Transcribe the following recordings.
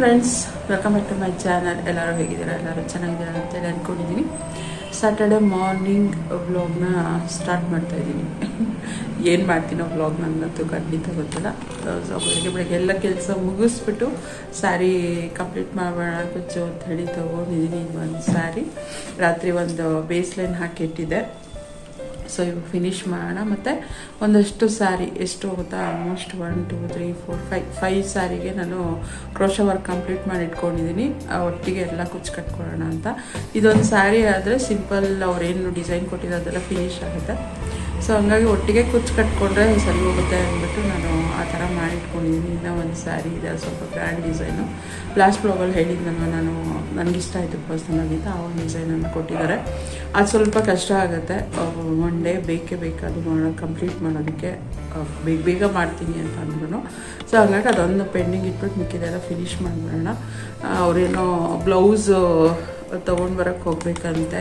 Friends welcome back to my channel ಎಲ್ಲರೂ ಹೇಗಿದ್ದೀರಾ? ಎಲ್ಲರೂ ಚೆನ್ನಾಗಿದ್ದೀರಾ ಅಂತೇಳಿ ಅಂದ್ಕೊಂಡಿದ್ದೀನಿ ಸ್ಯಾಟರ್ಡೆ ಮಾರ್ನಿಂಗ್ ವ್ಲಾಗ್ನ ಸ್ಟಾರ್ಟ್ ಮಾಡ್ತಾ ಇದ್ದೀನಿ. ಏನು ಮಾಡ್ತೀನೋ ವ್ಲಾಗ್ ನನಗಂತೂ ಖಂಡಿತ ಗೊತ್ತಿಲ್ಲ. ಸೊ ಬೆಳಗ್ಗೆ ಬೆಳಗ್ಗೆ ಎಲ್ಲ ಕೆಲಸ ಮುಗಿಸ್ಬಿಟ್ಟು ಸ್ಯಾರಿ ಕಂಪ್ಲೀಟ್ ಕುಚ್ಚು ಅಂತ ಹೇಳಿ ತೊಗೊಂಡಿದ್ದೀನಿ ಒಂದು ಸ್ಯಾರಿ ರಾತ್ರಿ ಒಂದು ಬೇಸ್ ಲೈನ್ ಹಾಕಿಟ್ಟಿದ್ದೆ. ಸೊ ಇವಾಗ ಫಿನಿಶ್ ಮಾಡೋಣ. ಮತ್ತು ಒಂದಷ್ಟು ಸ್ಯಾರಿ ಎಷ್ಟು ಹೋಗುತ್ತಾ? Almost one two three four five five ಸ್ಯಾರಿಗೆ ನಾನು ಕ್ರೋಶ ವರ್ಕ್ ಕಂಪ್ಲೀಟ್ ಮಾಡಿ ಇಟ್ಕೊಂಡಿದ್ದೀನಿ ಆ, ಒಟ್ಟಿಗೆ ಎಲ್ಲ ಕುಚ್ಚು ಕಟ್ಕೊಳ್ಳೋಣ ಅಂತ. ಇದೊಂದು ಸ್ಯಾರಿ ಆದರೆ ಸಿಂಪಲ್ ಅವರೇನು ಡಿಸೈನ್ ಕೊಟ್ಟಿದ್ದು ಅದೆಲ್ಲ ಫಿನಿಶ್ ಆಗುತ್ತೆ. ಸೊ ಹಂಗಾಗಿ ಒಟ್ಟಿಗೆ ಕುಚ್ಚು ಕಟ್ಕೊಂಡ್ರೆ ಸರಿ ಹೋಗುತ್ತೆ ಅಂದ್ಬಿಟ್ಟು ನಾನು ಆ ಥರ ಮಾಡಿಟ್ಕೊಂಡಿದ್ದೀನಿ ಇನ್ನೂ ಒಂದು ಸ್ಯಾರಿ ಇದೆ ಸ್ವಲ್ಪ ಗ್ರ್ಯಾಂಡ್ ಡಿಸೈನು ಲಾಸ್ಟ್ ಬ್ಲಾಗಲ್ಲಿ ಹೇಳಿದ್ನಲ್ವ ನಾನು ನನಗಿಷ್ಟ ಆಯಿತು ಪರ್ಸನಲ್ ಅಂತ ಆ ಒಂದು ಡಿಸೈನನ್ನು ಕೊಟ್ಟಿದ್ದಾರೆ. ಅದು ಸ್ವಲ್ಪ ಕಷ್ಟ ಆಗುತ್ತೆ. ಒನ್ ಡೇ ಬೇಕೇ ಬೇಕು, ಅದು ಮಾಡೋ ಕಂಪ್ಲೀಟ್ ಮಾಡೋದಕ್ಕೆ ಬೇಗ ಬೇಗ ಮಾಡ್ತೀನಿ ಅಂತ ಅಂದ್ರು ಸೊ ಹಾಗಾಗಿ ಅದೊಂದು ಪೆಂಡಿಂಗ್ ಇಟ್ಬಿಟ್ಟು ಮಿಕ್ಕಿದೆಲ್ಲ ಫಿನಿಶ್ ಮಾಡಿಬಿಡೋಣ. ಅವರೇನೋ ಬ್ಲೌಸು ತೊಗೊಂಡು ಬರೋಕ್ಕೆ ಹೋಗ್ಬೇಕಂತೆ.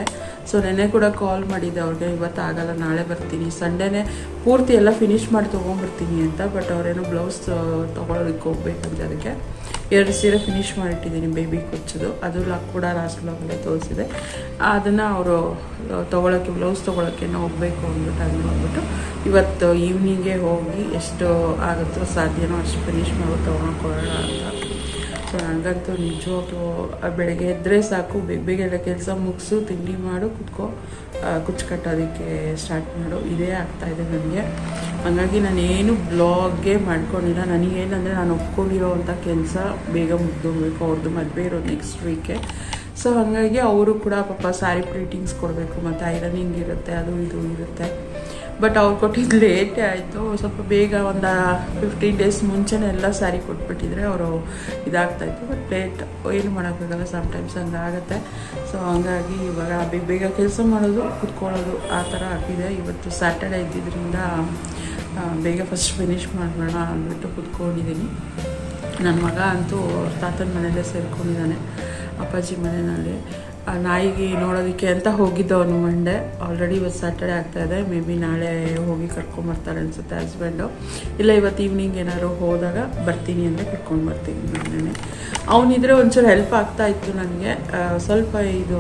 ಸೊ ನೆನ್ನೆ ಕೂಡ ಕಾಲ್ ಮಾಡಿದ್ದೆ ಅವ್ರಿಗೆ ಇವತ್ತು ಆಗಲ್ಲ ನಾಳೆ ಬರ್ತೀನಿ. ಸಂಡೇನೇ ಪೂರ್ತಿ ಎಲ್ಲ ಫಿನಿಶ್ ಮಾಡಿ ತೊಗೊಂಬರ್ತೀನಿ ಅಂತ ಬಟ್ ಅವರೇನೋ ಬ್ಲೌಸ್ ತೊಗೊಳೋದಕ್ಕೆ ಹೋಗ್ಬೇಕಂತೆ ಅದಕ್ಕೆ. ಎರಡು ಸೀರೆ ಫಿನಿಶ್ ಮಾಡಿಟ್ಟಿದ್ದೀನಿ ಬೇಬಿ ಕುಚ್ಚದು. ಅದು ಲಾಕ್ ಕೂಡ ಲಾಸ್ಟ್ ಬ್ಲಾಗಲ್ಲೇ ತೋರಿಸಿದೆ. ಅದನ್ನು ಅವರು ತೊಗೊಳಕ್ಕೆ ಬ್ಲೌಸ್ ತೊಗೊಳಕ್ಕೆ ಹೋಗಬೇಕು ಅಂದ್ಬಿಟ್ಟು ಅದನ್ನ ಹೋಗ್ಬಿಟ್ಟು ಇವತ್ತು ಈವ್ನಿಂಗೇ ಹೋಗಿ ಎಷ್ಟು ಆಗುತ್ತೋ ಸಾಧ್ಯನೋ ಅಷ್ಟು ಫಿನಿಶ್ ಮಾಡಿ ಹೋಗೋಣ ಅಂತ. ಸೊ ನನಗಂತೂ ನಿಜವಾಗ್ಲೂ ಬೆಳಗ್ಗೆ ಎದ್ದರೆ ಸಾಕು, ಬೇಗ ಬೇಗ ಎಲ್ಲ ಕೆಲಸ ಮುಗಿಸು, ತಿಂಡಿ ಮಾಡು, ಕುತ್ಕೋ ಕುಚ್ಚು ಕಟ್ಟೋದಕ್ಕೆ ಸ್ಟಾರ್ಟ್ ಮಾಡು. ಇದೇ ಇದೆ ನನಗೆ. ಹಾಗಾಗಿ ನಾನೇನು ಬ್ಲಾಗ್ಗೆ ಮಾಡ್ಕೊಂಡಿಲ್ಲ. ನನಗೇನಂದರೆ ನಾನು ಒಪ್ಕೊಂಡಿರೋವಂಥ ಕೆಲಸ ಬೇಗ ಮುಗ್ದೋಗ್ಬೇಕು. ಅವ್ರದ್ದು ಮದುವೆ ಇರೋದು ನೆಕ್ಸ್ಟ್ ವೀಕೆ ಸೊ ಹಾಗಾಗಿ ಅವರು ಕೂಡ ಪಾಪ ಸ್ಯಾರಿ ಪ್ಲೇಟಿಂಗ್ಸ್ ಕೊಡಬೇಕು. ಮತ್ತು ಐರನಿಂಗ್ ಇರುತ್ತೆ, ಅದು ಇದು ಇರುತ್ತೆ. ಬಟ್ ಅವ್ರು ಕೊಟ್ಟಿದ್ದು ಲೇಟೇ ಆಯಿತು. ಸ್ವಲ್ಪ ಬೇಗ ಒಂದು ಫಿಫ್ಟೀನ್ ಡೇಸ್ ಮುಂಚೆನೇ ಎಲ್ಲ ಸ್ಯಾರಿ ಕೊಟ್ಬಿಟ್ಟಿದ್ರೆ ಅವರು ಇದಾಗ್ತಾಯಿತ್ತು ಬಟ್ ಲೇಟ್ ಏನು ಮಾಡೋಕ್ಕಾಗಲ್ಲ. ಸಮ್ಟೈಮ್ಸ್ ಹಂಗಾಗತ್ತೆ ಸೊ ಹಂಗಾಗಿ ಇವಾಗ ಬೇಗ ಬೇಗ ಕೆಲಸ ಮಾಡೋದು, ಕುತ್ಕೊಳ್ಳೋದು ಆ ಥರ ಆಗಿದೆ. ಇವತ್ತು ಸ್ಯಾಟರ್ಡೆ ಇದ್ದಿದ್ದರಿಂದ ಬೇಗ ಫಸ್ಟ್ ಫಿನಿಷ್ ಮಾಡೋಣ ಅಂದ್ಬಿಟ್ಟು ಕುತ್ಕೊಂಡಿದ್ದೀನಿ ನನ್ನ ಮಗ ಅಂತೂ ಅವ್ರ ತಾತನ ಮನೆಯಲ್ಲೇ ಸೇರ್ಕೊಂಡಿದ್ದಾನೆ. ಅಪ್ಪಾಜಿ ಮನೆಯಲ್ಲಿ. ಆ ನಾಯಿಗೆ ನೋಡೋದಕ್ಕೆ ಅಂತ ಹೋಗಿದ್ದವನು ಮಂಡೆ ಆಲ್ರೆಡಿ ಇವತ್ತು ಸ್ಯಾಟರ್ಡೆ ಇದೆ. ಮೇ ಬಿ ನಾಳೆ ಹೋಗಿ ಕರ್ಕೊಂಬರ್ತಾರೆ ಅನ್ಸುತ್ತೆ ಹಸ್ಬೆಂಡು ಇಲ್ಲ, ಇವತ್ತು ಈವ್ನಿಂಗ್ ಏನಾದರೂ ಹೋದಾಗ ಬರ್ತೀನಿ ಅಂದರೆ ಕರ್ಕೊಂಡು ಬರ್ತೀನಿ ನಾನೇ ಅವನಿದ್ರೆ ಒಂಚೂರು ಹೆಲ್ಪ್ ಆಗ್ತಾ ಇತ್ತು ನನಗೆ. ಸ್ವಲ್ಪ ಇದು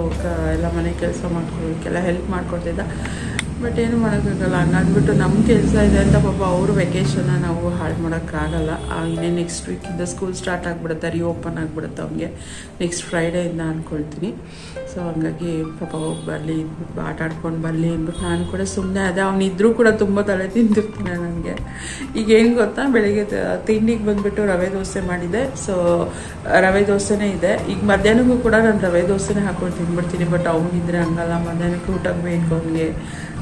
ಎಲ್ಲ ಮನೆ ಕೆಲಸ ಮಾಡ್ಕೊಳ್ಳೋದಕ್ಕೆಲ್ಲ ಹೆಲ್ಪ್ ಮಾಡ್ಕೊಡ್ತಿದ್ದ. ಬಟ್ ಏನು ಮಾಡೋಕ್ಕಾಗಲ್ಲ. ಹಂಗಾಗ್ಬಿಟ್ಟು ನಮ್ಮ ಕೆಲಸ ಇದೆ ಅಂತ ಪಾಪ ಅವರು ವೆಕೇಷನ್ನ ನಾವು ಹಾಳು ಮಾಡೋಕ್ಕಾಗಲ್ಲ. ಇನ್ನೇ ನೆಕ್ಸ್ಟ್ ವೀಕಿಂದ ಸ್ಕೂಲ್ ಸ್ಟಾರ್ಟ್ ಆಗಿಬಿಡುತ್ತೆ ರೀ ಓಪನ್ ಆಗಿಬಿಡುತ್ತೆ ಅವ್ನಿಗೆ. ನೆಕ್ಸ್ಟ್ ಫ್ರೈಡೇಯಿಂದ ಅಂದ್ಕೊಳ್ತೀನಿ ಸೊ ಹಂಗಾಗಿ ಪಾಪ ಹೋಗಿ ಬರಲಿ ಆಟ ಆಡ್ಕೊಂಡು ಬರಲಿ ಅಂದ್ಬಿಟ್ಟು ನಾನು ಕೂಡ ಸುಮ್ಮನೆ ಅದೇ. ಅವನಿದ್ರೂ ಕೂಡ ತುಂಬ ತಲೆ ತಿಂದಿರ್ತೀನಿ ನನಗೆ ಈಗ ಏನು ಗೊತ್ತಾ? ಬೆಳಗ್ಗೆ ತಿಂಡಿಗೆ ಬಂದುಬಿಟ್ಟು ರವೆ ದೋಸೆ ಮಾಡಿದೆ. ಸೊ ರವೆ ದೋಸೆನೇ ಇದೆ. ಈಗ ಮಧ್ಯಾಹ್ನಕ್ಕೂ ಕೂಡ ನಾನು ರವೆ ದೋಸೆನೇ ಹಾಕೊಂಡು ತಿಂದ್ಬಿಡ್ತೀನಿ ಬಟ್ ಅವನಿದ್ರೆ ಹಂಗಲ್ಲ. ಮಧ್ಯಾಹ್ನಕ್ಕೆ ಊಟಕ್ಕೆ ಬೇಕು ಅವನಿಗೆ.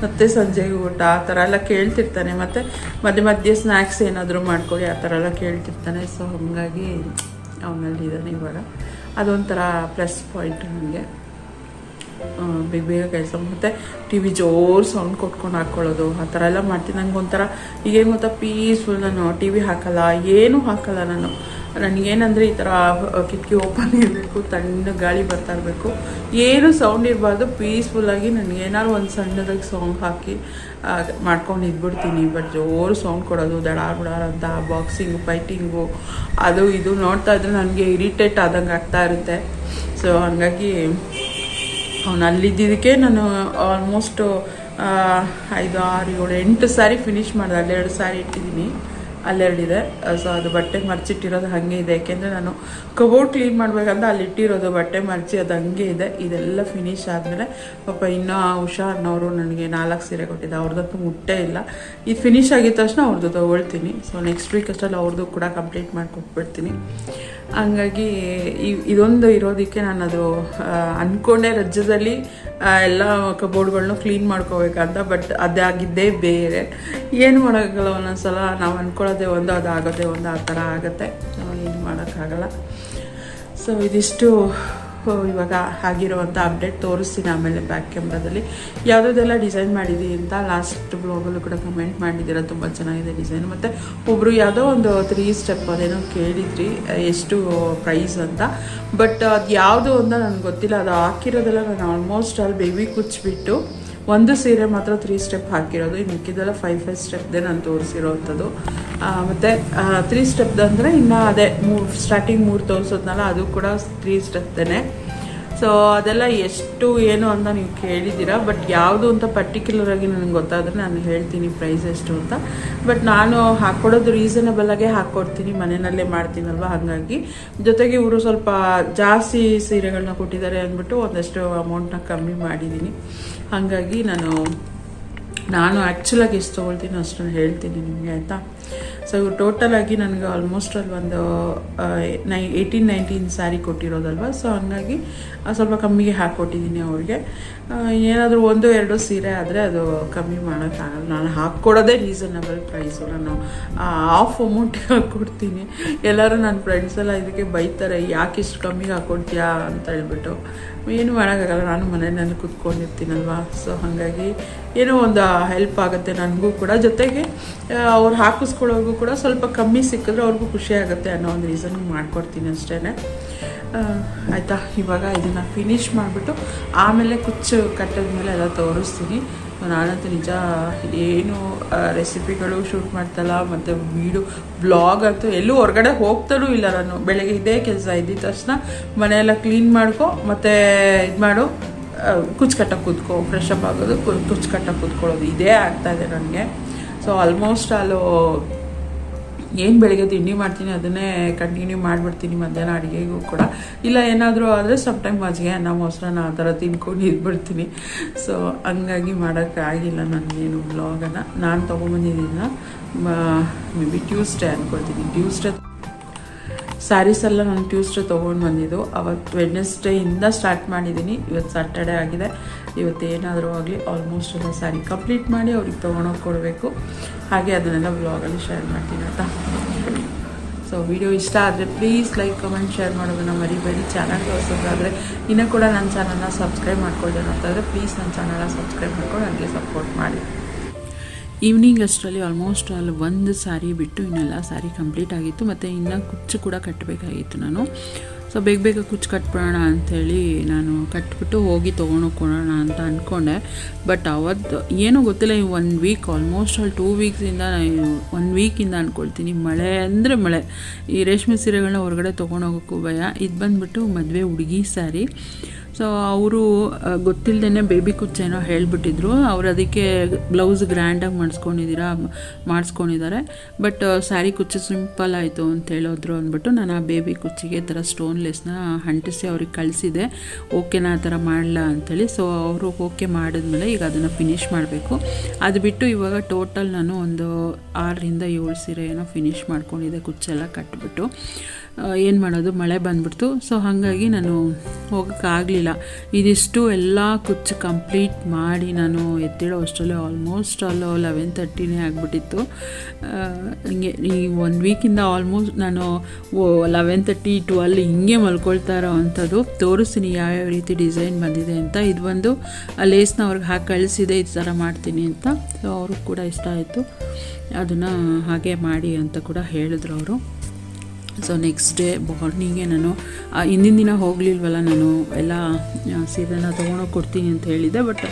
ಮತ್ತು ಸಂಜೆಗೆ ಊಟ, ಆ ಥರ ಎಲ್ಲ ಕೇಳ್ತಿರ್ತಾನೆ. ಮತ್ತು ಮಧ್ಯೆ ಮಧ್ಯೆ ಸ್ನ್ಯಾಕ್ಸ್ ಏನಾದರೂ ಮಾಡ್ಕೊಳ್ಳಿ ಆ ಥರ ಎಲ್ಲ ಕೇಳ್ತಿರ್ತಾನೆ. ಸೊ ಹಾಗಾಗಿ ಅವನಲ್ಲಿ ಇದ್ದಾನೆ ಇವಾಗ. ಅದೊಂಥರ ಪ್ಲಸ್ ಪಾಯಿಂಟ್ ನನಗೆ ಬೇಗ ಬೇಗ ಕೆಲಸ ಮತ್ತು ಟಿ ವಿ ಜೋರು ಸೌಂಡ್ ಕೊಟ್ಕೊಂಡು ಹಾಕ್ಕೊಳ್ಳೋದು ಆ ಥರ ಎಲ್ಲ ಮಾಡ್ತೀನಿ. ನಂಗೆ ಒಂಥರ ಈಗೇನು ಗೊತ್ತಾ ಪೀಸ್ಫುಲ್ ನಾನು ಟಿ ವಿ ಹಾಕಲ್ಲ, ಏನೂ ಹಾಕಲ್ಲ ನಾನು. ನನಗೇನಂದರೆ ಈ ಥರ ಕಿಟಕಿ ಓಪನ್ ಇರಬೇಕು ತಣ್ಣ ಗಾಳಿ ಬರ್ತಾ ಇರಬೇಕು. ಏನು ಸೌಂಡ್ ಇರಬಾರ್ದು ಪೀಸ್ಫುಲ್ಲಾಗಿ ನನಗೆ ಏನಾದ್ರು ಒಂದು ಸಣ್ಣದಾಗಿ ಸೌಂಡ್ ಹಾಕಿ ಮಾಡ್ಕೊಂಡು ಇದ್ಬಿಡ್ತೀನಿ. ಬಟ್ ಜೋರು ಸೌಂಡ್ ಕೊಡೋದು ದಡ ಬಿಡಾರ್ ಅಂತ ಬಾಕ್ಸಿಂಗು ಫೈಟಿಂಗು ಅದು ಇದು ನೋಡ್ತಾ ಇದ್ರೆ ನನಗೆ ಇರಿಟೇಟ್ ಆದಂಗೆ ಆಗ್ತಾ ಇರುತ್ತೆ. ಸೊ ಹಾಗಾಗಿ ಅವ್ನು ಅಲ್ಲಿದ್ದಕ್ಕೆ ನಾನು ಆಲ್ಮೋಸ್ಟ್ ಐದು, ಆರು, ಏಳು, ಎಂಟು ಸಾರಿ ಫಿನಿಶ್ ಮಾಡಿದೆ ಎರಡು ಸಾರಿ ಇಟ್ಟಿದ್ದೀನಿ. ಅಲ್ಲೆರಡಿದೆ. ಸೊ ಅದು ಬಟ್ಟೆ ಮರ್ಚಿಟ್ಟಿರೋದು ಹಾಗೆ ಇದೆ. ಯಾಕೆಂದರೆ ನಾನು ಕಬೋರ್ಡ್ ಕ್ಲೀನ್ ಮಾಡಬೇಕಂತ ಅಲ್ಲಿ ಇಟ್ಟಿರೋದು ಬಟ್ಟೆ ಮರ್ಚಿ ಅದು ಹಂಗೆ ಇದೆ. ಇದೆಲ್ಲ ಫಿನಿಶ್ ಆದಮೇಲೆ ಪಾಪ ಇನ್ನೂ ಉಷಾ ಅನ್ನೋರು ನನಗೆ ನಾಲ್ಕು ಸೀರೆ ಕೊಟ್ಟಿದ್ದೆ ಅವ್ರದ್ದು ಮುಟ್ಟೇ ಇಲ್ಲ. ಇದು ಫಿನಿಶ್ ಆಗಿದ ತಕ್ಷಣ ಅವ್ರದ್ದು ತೊಗೊಳ್ತೀನಿ. ಸೊ ನೆಕ್ಸ್ಟ್ ವೀಕ್ ಅಷ್ಟಲ್ಲಿ ಅವ್ರದ್ದು ಕೂಡ ಕಂಪ್ಲೀಟ್ ಮಾಡಿ ಕೊಟ್ಬಿಡ್ತೀನಿ ಹಂಗಾಗಿ ಇದೊಂದು ಇರೋದಕ್ಕೆ ನಾನು ಅದು ಅಂದ್ಕೊಂಡೆ ರಜ್ಯದಲ್ಲಿ ಆ, ಎಲ್ಲ ಕಬೋರ್ಡ್ಗಳನ್ನೂ ಕ್ಲೀನ್ ಮಾಡ್ಕೋಬೇಕಂತ ಬಟ್ ಅದಾಗಿದ್ದೇ ಬೇರೆ. ಏನು ಮಾಡೋಕ್ಕಾಗಲ್ಲ ಒಂದೊಂದ್ಸಲ. ನಾವು ಅನ್ಕೊಳ್ಳೋದೇ ಒಂದು ಅದು ಆಗೋದೇ ಒಂದು ಆ ಥರ ಆಗುತ್ತೆ. ಏನು ಮಾಡೋಕ್ಕಾಗಲ್ಲ. ಸೊ ಇದಿಷ್ಟು ಇವಾಗ ಆಗಿರುವಂಥ ಅಪ್ಡೇಟ್ ತೋರಿಸ್ತೀನಿ ಆಮೇಲೆ ಬ್ಯಾಕ್ ಕ್ಯಾಮ್ರಾದಲ್ಲಿ ಯಾವುದೆಲ್ಲ ಡಿಸೈನ್ ಮಾಡಿದ್ದೀವಿ ಅಂತ ಲಾಸ್ಟ್ ಬ್ಲಾಗಲ್ಲೂ ಕೂಡ ಕಮೆಂಟ್ ಮಾಡಿದ್ದೀರ. ತುಂಬ ಚೆನ್ನಾಗಿದೆ ಡಿಸೈನ್ ಮತ್ತು ಒಬ್ಬರು ಯಾವುದೋ ಒಂದು ತ್ರೀ ಸ್ಟೆಪ್ ಅದೇನೋ ಕೇಳಿದ್ರಿ, ಎಷ್ಟು ಪ್ರೈಸ್ ಅಂತ. ಬಟ್ ಅದು ಯಾವುದು ಅಂತ ನನಗೆ ಗೊತ್ತಿಲ್ಲ. ಅದು ಹಾಕಿರೋದೆಲ್ಲ ನಾನು ಆಲ್ಮೋಸ್ಟ್ ಅಲ್ಲಿ ಬೇಬಿ ಕುಚ್ಚಿಬಿಟ್ಟು ಒಂದು ಸೀರೆ ಮಾತ್ರ ತ್ರೀ ಸ್ಟೆಪ್ ಹಾಕಿರೋದು. ಇನ್ನು ಮಿಕ್ಕಿದೆಲ್ಲ ಫೈವ್ ಫೈವ್ ಸ್ಟೆಪ್ದೇ ನಾನು ತೋರಿಸಿರೋವಂಥದ್ದು ಮತ್ತು ತ್ರೀ ಸ್ಟೆಪ್ದು ಅಂದರೆ ಇನ್ನು ಅದೇ ಮೂ ಸ್ಟಾರ್ಟಿಂಗ್ ಮೂರು ತೋರಿಸೋದ್ನಲ್ಲ, ಅದು ಕೂಡ ತ್ರೀ ಸ್ಟೆಪ್ದೇ ಸೊ ಅದೆಲ್ಲ ಎಷ್ಟು ಏನು ಅಂತ ನೀವು ಕೇಳಿದ್ದೀರಾ ಬಟ್ ಯಾವುದು ಅಂತ ಪರ್ಟಿಕ್ಯುಲರಾಗಿ ನನಗೆ ಗೊತ್ತಾದರೆ ನಾನು ಹೇಳ್ತೀನಿ ಪ್ರೈಸ್ ಎಷ್ಟು ಅಂತ. ಬಟ್ ನಾನು ಹಾಕ್ಕೊಡೋದು ರೀಸನಬಲ್ ಆಗೇ ಹಾಕ್ಕೊಡ್ತೀನಿ ಮನೆಯಲ್ಲೇ ಮಾಡ್ತೀನಲ್ವ, ಹಾಗಾಗಿ. ಜೊತೆಗೆ ಇವರು ಸ್ವಲ್ಪ ಜಾಸ್ತಿ ಸೀರೆಗಳನ್ನ ಕೊಟ್ಟಿದ್ದಾರೆ ಅಂದ್ಬಿಟ್ಟು ಒಂದಷ್ಟು ಅಮೌಂಟ್ನ ಕಮ್ಮಿ ಮಾಡಿದ್ದೀನಿ. ಹಾಗಾಗಿ ನಾನು ನಾನು ಆ್ಯಕ್ಚುಲಾಗಿ ಎಷ್ಟು ತೊಗೊಳ್ತೀನಿ ಅಷ್ಟನ್ನು ಹೇಳ್ತೀನಿ ನಿಮಗೆ ಆಯಿತಾ? ಸೊ ಆಗಿ ನನಗೆ ಆಲ್ಮೋಸ್ಟ್ ಅಲ್ಲಿ ಒಂದು ನೈ ಏಯ್ಟೀನ್ ನೈನ್ಟೀನ್ ಸ್ಯಾರಿ ಕೊಟ್ಟಿರೋದಲ್ವ? ಸೊ ಹಂಗಾಗಿ ಸ್ವಲ್ಪ ಕಮ್ಮಿಗೆ ಹಾಕ್ಕೊಟ್ಟಿದ್ದೀನಿ ಅವ್ರಿಗೆ ಏನಾದರೂ ಒಂದು, ಎರಡು ಸೀರೆ ಆದರೆ ಅದು ಕಮ್ಮಿ ಮಾಡೋಕ್ಕಾಗಲ್ಲ. ನಾನು ಹಾಕ್ಕೊಡೋದೇ ರೀಸನಬಲ್ ಪ್ರೈಸು ನಾನು ಆಫ್ ಅಮೌಂಟಿಗೆ ಹಾಕ್ಕೊಡ್ತೀನಿ ಎಲ್ಲರೂ ನನ್ನ ಫ್ರೆಂಡ್ಸ್ ಎಲ್ಲ ಇದಕ್ಕೆ ಬೈತಾರೆ, ಯಾಕೆ ಇಷ್ಟು ಕಮ್ಮಿಗೆ ಹಾಕ್ಕೊಡ್ತೀಯಾ ಅಂತ ಹೇಳ್ಬಿಟ್ಟು. ಏನು ಮಾಡೋಕ್ಕಾಗಲ್ಲ, ನಾನು ಮನೆಯಲ್ಲಿ ಕೂತ್ಕೊಂಡಿರ್ತೀನಲ್ವ? ಸೊ ಹಾಗಾಗಿ, ಏನೋ ಒಂದು ಹೆಲ್ಪ್ ಆಗುತ್ತೆ ನನಗೂ ಕೂಡ. ಜೊತೆಗೆ ಅವ್ರು ಹಾಕಿಸ್ಕೊಳ್ಳೋರ್ಗೂ ಕೂಡ ಸ್ವಲ್ಪ ಕಮ್ಮಿ ಸಿಕ್ಕಿದ್ರೆ ಅವ್ರಿಗೂ ಖುಷಿ ಆಗುತ್ತೆ ಅನ್ನೋ ಒಂದು ರೀಸನ್ ಮಾಡ್ಕೊಡ್ತೀನಿ ಅಷ್ಟೇ ಆಯಿತಾ? ಇವಾಗ ಇದನ್ನು ಫಿನಿಶ್ ಮಾಡಿಬಿಟ್ಟು ಆಮೇಲೆ ಕುಚ್ಚು ಕಟ್ಟಿದ ಮೇಲೆ ಎಲ್ಲ ತೋರಿಸ್ತೀನಿ. ನಾನಂತೂ ನಿಜ ಏನು ರೆಸಿಪಿಗಳು ಶೂಟ್ ಮಾಡ್ತಲ್ಲ, ಮತ್ತು ವೀಡು ಬ್ಲಾಗ್ ಅಂತೂ ಎಲ್ಲೂ ಹೊರಗಡೆ ಹೋಗ್ತಾನೂ ಇಲ್ಲ ನಾನು. ಬೆಳಗ್ಗೆ ಇದೇ ಕೆಲಸ ಇದ್ದಿದ ತಕ್ಷಣ ಮನೆಯೆಲ್ಲ ಕ್ಲೀನ್ ಮಾಡ್ಕೊ, ಮತ್ತು ಇದು ಮಾಡು ಕುಚ್ಚು ಕಟ್ಟಕ್ಕೆ ಕೂತ್ಕೊ ಫ್ರೆಶ್ ಅಪ್ ಆಗೋದು, ಕುಚ್ಚು ಕಟ್ಟಕ್ಕೆ ಕೂತ್ಕೊಳ್ಳೋದು. ಇದೇ ಆಗ್ತಾಯಿದೆ ನನಗೆ. ಸೊ ಆಲ್ಮೋಸ್ಟ್ ಅಲ್ಲೂ ಏನು ಬೆಳಗ್ಗೆ ತಿಂಡಿ ಮಾಡ್ತೀನಿ ಅದನ್ನೇ ಕಂಟಿನ್ಯೂ ಮಾಡಿಬಿಡ್ತೀನಿ ಮಧ್ಯಾಹ್ನ ಅಡುಗೆಗೂ ಕೂಡ. ಇಲ್ಲ, ಏನಾದರೂ ಆದರೆ ಸಮ್ಟೈಮ್ ಮಜ್ಜಿಗೆ, ಅನ್ನ, ಮೊಸರನ್ನ ಆ ಥರ ತಿನ್ಕೊಂಡು ಇದ್ಬಿಡ್ತೀನಿ. ಸೊ ಹಂಗಾಗಿ ಮಾಡೋಕ್ಕಾಗಿಲ್ಲ ನನಗೇನು ಬ್ಲಾಗನ್ನು ನಾನು ತೊಗೊಂಬಂದಿದ್ದೀನ ಮೇ ಬಿ ಟ್ಯೂಸ್ಡೇ ಅಂದ್ಕೊಳ್ತೀನಿ ಟ್ಯೂಸ್ಡೇ ಸ್ಯಾರೀಸ್ ಎಲ್ಲ ನಾನು ಟ್ಯೂಸ್ಡೇ ತೊಗೊಂಡು ಬಂದಿದ್ದು. ಅವತ್ತು ವೆಡ್ನೆಸ್ಡೇಯಿಂದ ಸ್ಟಾರ್ಟ್ ಮಾಡಿದ್ದೀನಿ. ಇವತ್ತು ಸ್ಯಾಟರ್ಡೇ ಆಗಿದೆ. ಇವತ್ತು ಏನಾದರೂ ಆಗಲಿ ಆಲ್ಮೋಸ್ಟ್ ಎಲ್ಲ ಸ್ಯಾರಿ ಕಂಪ್ಲೀಟ್ ಮಾಡಿ ಅವ್ರಿಗೆ ತೊಗೊಂಡೋಗಿ ಕೊಡಬೇಕು. ಹಾಗೆ ಅದನ್ನೆಲ್ಲ ವ್ಲಾಗಲ್ಲಿ ಶೇರ್ ಮಾಡ್ತೀನಿ ಅಂತ ಸೊ ವಿಡಿಯೋ ಇಷ್ಟ ಆದರೆ ಪ್ಲೀಸ್ ಲೈಕ್ ಕಮೆಂಟ್ ಶೇರ್ ಮಾಡೋದನ್ನು ಮರಿಬೇಡಿ. ಚಾನಲ್ ಹೊಸದಾದರೆ ಇನ್ನೂ ಕೂಡ ನನ್ನ ಚಾನಲ್ನ ಸಬ್ಸ್ಕ್ರೈಬ್ ಮಾಡ್ಕೊಳ್ತೇನೆ ಅಂತಂದರೆ ಪ್ಲೀಸ್ ನನ್ನ ಚಾನಲ್ನ ಸಬ್ಸ್ಕ್ರೈಬ್ ಮಾಡ್ಕೊಂಡು ನನಗೆ ಸಪೋರ್ಟ್ ಮಾಡಿ. ಈವ್ನಿಂಗ್ ಅಷ್ಟರಲ್ಲಿ ಆಲ್ಮೋಸ್ಟ್ ಅಲ್ಲಿ ಒಂದು ಸಾರಿ ಬಿಟ್ಟು ಇನ್ನೆಲ್ಲ ಸಾರಿ ಕಂಪ್ಲೀಟ್ ಆಗಿತ್ತು. ಮತ್ತು ಇನ್ನೂ ಕುಚ್ಚು ಕೂಡ ಕಟ್ಟಬೇಕಾಗಿತ್ತು ನಾನು. ಸೊ ಬೇಗ ಬೇಗ ಕುಚ್ಚು ಕಟ್ಬಿಡೋಣ ಅಂಥೇಳಿ ನಾನು ಕಟ್ಬಿಟ್ಟು ಹೋಗಿ ತೊಗೊಂಡೋಗ್ಕೊಳೋಣ ಅಂತ ಅಂದ್ಕೊಂಡೆ. ಬಟ್ ಅವತ್ತು ಏನೂ ಗೊತ್ತಿಲ್ಲ, ಈ one week almost all two ವೀಕ್ಸಿಂದ one ವೀಕಿಂದ ಅಂದ್ಕೊಳ್ತೀನಿ ಮಳೆ ಅಂದರೆ ಮಳೆ. ಈ ರೇಷ್ಮೆ ಸೀರೆಗಳನ್ನ ಹೊರಗಡೆ ತೊಗೊಂಡೋಗೋಕ್ಕೂ ಭಯ. ಇದು ಬಂದುಬಿಟ್ಟು ಮದುವೆ ಹುಡುಗಿ ಸ್ಯಾರಿ ಸೊ ಅವರು ಗೊತ್ತಿಲ್ಲದೇ ಬೇಬಿ ಕುಚ್ಚೇನೋ ಹೇಳಿಬಿಟ್ಟಿದ್ರು. ಅವ್ರು ಅದಕ್ಕೆ ಬ್ಲೌಸ್ ಗ್ರ್ಯಾಂಡಾಗಿ ಮಾಡಿಸ್ಕೊಂಡಿದ್ದೀರಾ, ಮಾಡಿಸ್ಕೊಂಡಿದ್ದಾರೆ. ಬಟ್ ಸ್ಯಾರಿ ಕುಚ್ಚು ಸಿಂಪಲ್ ಆಯಿತು ಅಂತ ಹೇಳಿದ್ರು ಅಂದ್ಬಿಟ್ಟು ನಾನು ಆ ಬೇಬಿ ಕುಚ್ಚಿಗೆ ಥರ ಸ್ಟೋನ್ಲೆಸ್ನ ಅಂಟಿಸಿ ಅವ್ರಿಗೆ ಕಳಿಸಿದೆ. ಓಕೆನಾ ಆ ಥರ ಮಾಡಲ್ಲ ಅಂಥೇಳಿ ಸೊ ಅವರು ಓಕೆ ಮಾಡಿದ್ಮೇಲೆ ಈಗ ಅದನ್ನು ಫಿನಿಷ್ ಮಾಡಬೇಕು. ಅದು ಬಿಟ್ಟು ಇವಾಗ ಟೋಟಲ್ ನಾನು ಒಂದು ಆರರಿಂದ ಏಳು ಸೀರೆ ಏನೋ ಫಿನಿಷ್ ಮಾಡ್ಕೊಂಡಿದ್ದೆ, ಕುಚ್ಚೆಲ್ಲ ಕಟ್ಬಿಟ್ಟು. ಏನು ಮಾಡೋದು? ಮಳೆ ಬಂದ್ಬಿಡ್ತು. ಸೊ ಹಾಗಾಗಿ ನಾನು ಹೋಗೋಕ್ಕಾಗಲಿಲ್ಲ ಇದಿಷ್ಟು ಎಲ್ಲ ಕುಚ್ಚು ಕಂಪ್ಲೀಟ್ ಮಾಡಿ ನಾನು ಎತ್ತಿಡೋ ಅಷ್ಟರಲ್ಲೇ ಆಲ್ಮೋಸ್ಟ್ ಅಲ್ಲೋ ಲೆವೆನ್ ತರ್ಟಿನೇ ಆಗಿಬಿಟ್ಟಿತ್ತು. ಹಿಂಗೆ ಈ ಒನ್ ವೀಕಿಂದ ಆಲ್ಮೋಸ್ಟ್ ನಾನು ಲೆವೆನ್ ತರ್ಟಿ ಟ್ವೆಲ್ ಹಿಂಗೆ ಮಲ್ಕೊಳ್ತಾ ಇರೋ ಅಂಥದ್ದು. ತೋರಿಸ್ತೀನಿ ಯಾವ್ಯಾವ ರೀತಿ ಡಿಸೈನ್ ಬಂದಿದೆ ಅಂತ. ಇದು ಒಂದು ಆ ಲೇಸ್ನ ಅವ್ರಿಗೆ ಹಾಕಿ ಕಳಿಸಿದೆ ಈ ಥರ ಮಾಡ್ತೀನಿ ಅಂತ. ಸೊ ಅವ್ರಿಗೆ ಕೂಡ ಇಷ್ಟ ಆಯಿತು. ಅದನ್ನು ಹಾಗೆ ಮಾಡಿ ಅಂತ ಕೂಡ ಹೇಳಿದ್ರು ಅವರು. ಸೊ ನೆಕ್ಸ್ಟ್ ಡೇ ಮಾರ್ನಿಂಗೆ ನಾನು ಹಿಂದಿನ ದಿನ ಹೋಗಲಿಲ್ವಲ್ಲ ನಾನು, ಎಲ್ಲ ಸೀರೆನ ತೊಗೊಂಡೋಗಿ ಕೊಡ್ತೀನಿ ಅಂತ ಹೇಳಿದ್ದೆ ಬಟ್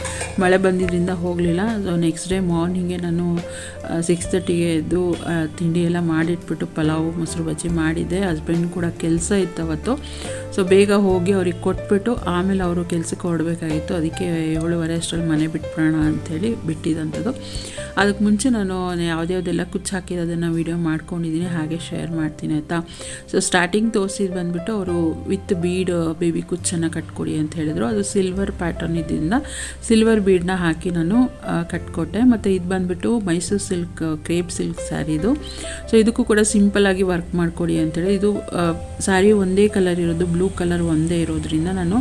ಮಳೆ ಬಂದಿದ್ದರಿಂದ ಹೋಗಲಿಲ್ಲ. ಸೊ ನೆಕ್ಸ್ಟ್ ಡೇ ಮಾರ್ನಿಂಗೆ ನಾನು ಸಿಕ್ಸ್ ತರ್ಟಿಗೆ ಎದ್ದು ತಿಂಡಿ ಎಲ್ಲ ಮಾಡಿಟ್ಬಿಟ್ಟು ಪಲಾವು, ಮೊಸರು ಬಜ್ಜಿ ಮಾಡಿದ್ದೆ. ಹಸ್ಬೆಂಡ್ ಕೂಡ ಕೆಲಸ ಇತ್ತು ಅವತ್ತು. ಸೊ ಬೇಗ ಹೋಗಿ ಅವ್ರಿಗೆ ಕೊಟ್ಬಿಟ್ಟು, ಆಮೇಲೆ ಅವರು ಕೆಲಸಕ್ಕೆ ಹೊರಡಬೇಕಾಗಿತ್ತು. ಅದಕ್ಕೆ ಏಳುವರೆ ಅಷ್ಟರಲ್ಲಿ ಮನೆ ಬಿಟ್ಬಿಡೋಣ ಅಂಥೇಳಿ ಬಿಟ್ಟಿದ್ದಂಥದ್ದು. ಅದಕ್ಕೆ ಮುಂಚೆ ನಾನು, ಯಾವುದ್ಯಾವ್ದೆಲ್ಲ ಕುಚ್ಚು ಹಾಕಿರೋದನ್ನು ವೀಡಿಯೋ ಮಾಡ್ಕೊಂಡಿದ್ದೀನಿ, ಹಾಗೆ ಶೇರ್ ಮಾಡ್ತೀನಿ, ಆಯಿತಾ? ಸೊ ಸ್ಟಾರ್ಟಿಂಗ್ ತೋರಿಸಿದ್ದು ಬಂದ್ಬಿಟ್ಟು ಅವರು ವಿತ್ ಬೀಡ್ ಬೇಬಿ ಕುಚ್ಚನ್ನು ಕಟ್ಕೊಡಿ ಅಂತ ಹೇಳಿದರು. ಅದು ಸಿಲ್ವರ್ ಪ್ಯಾಟರ್ನ್ ಇದ್ದಿಂದ ಸಿಲ್ವರ್ ಬೀಡನ್ನ ಹಾಕಿ ನಾನು ಕಟ್ಕೊಟ್ಟೆ. ಮತ್ತು ಇದು ಬಂದುಬಿಟ್ಟು ಮೈಸೂರು ಸಿಲ್ಕ್ ಕ್ರೇಪ್ ಸಿಲ್ಕ್ ಸ್ಯಾರಿದು ಸೊ ಇದಕ್ಕೂ ಕೂಡ ಸಿಂಪಲ್ಲಾಗಿ ವರ್ಕ್ ಮಾಡಿಕೊಡಿ ಅಂತೇಳಿ ಇದು ಸ್ಯಾರಿ ಒಂದೇ ಕಲರ್ ಇರೋದು ಬ್ಲೂ ಕಲರ್ ಒಂದೇ ಇರೋದ್ರಿಂದ ನಾನು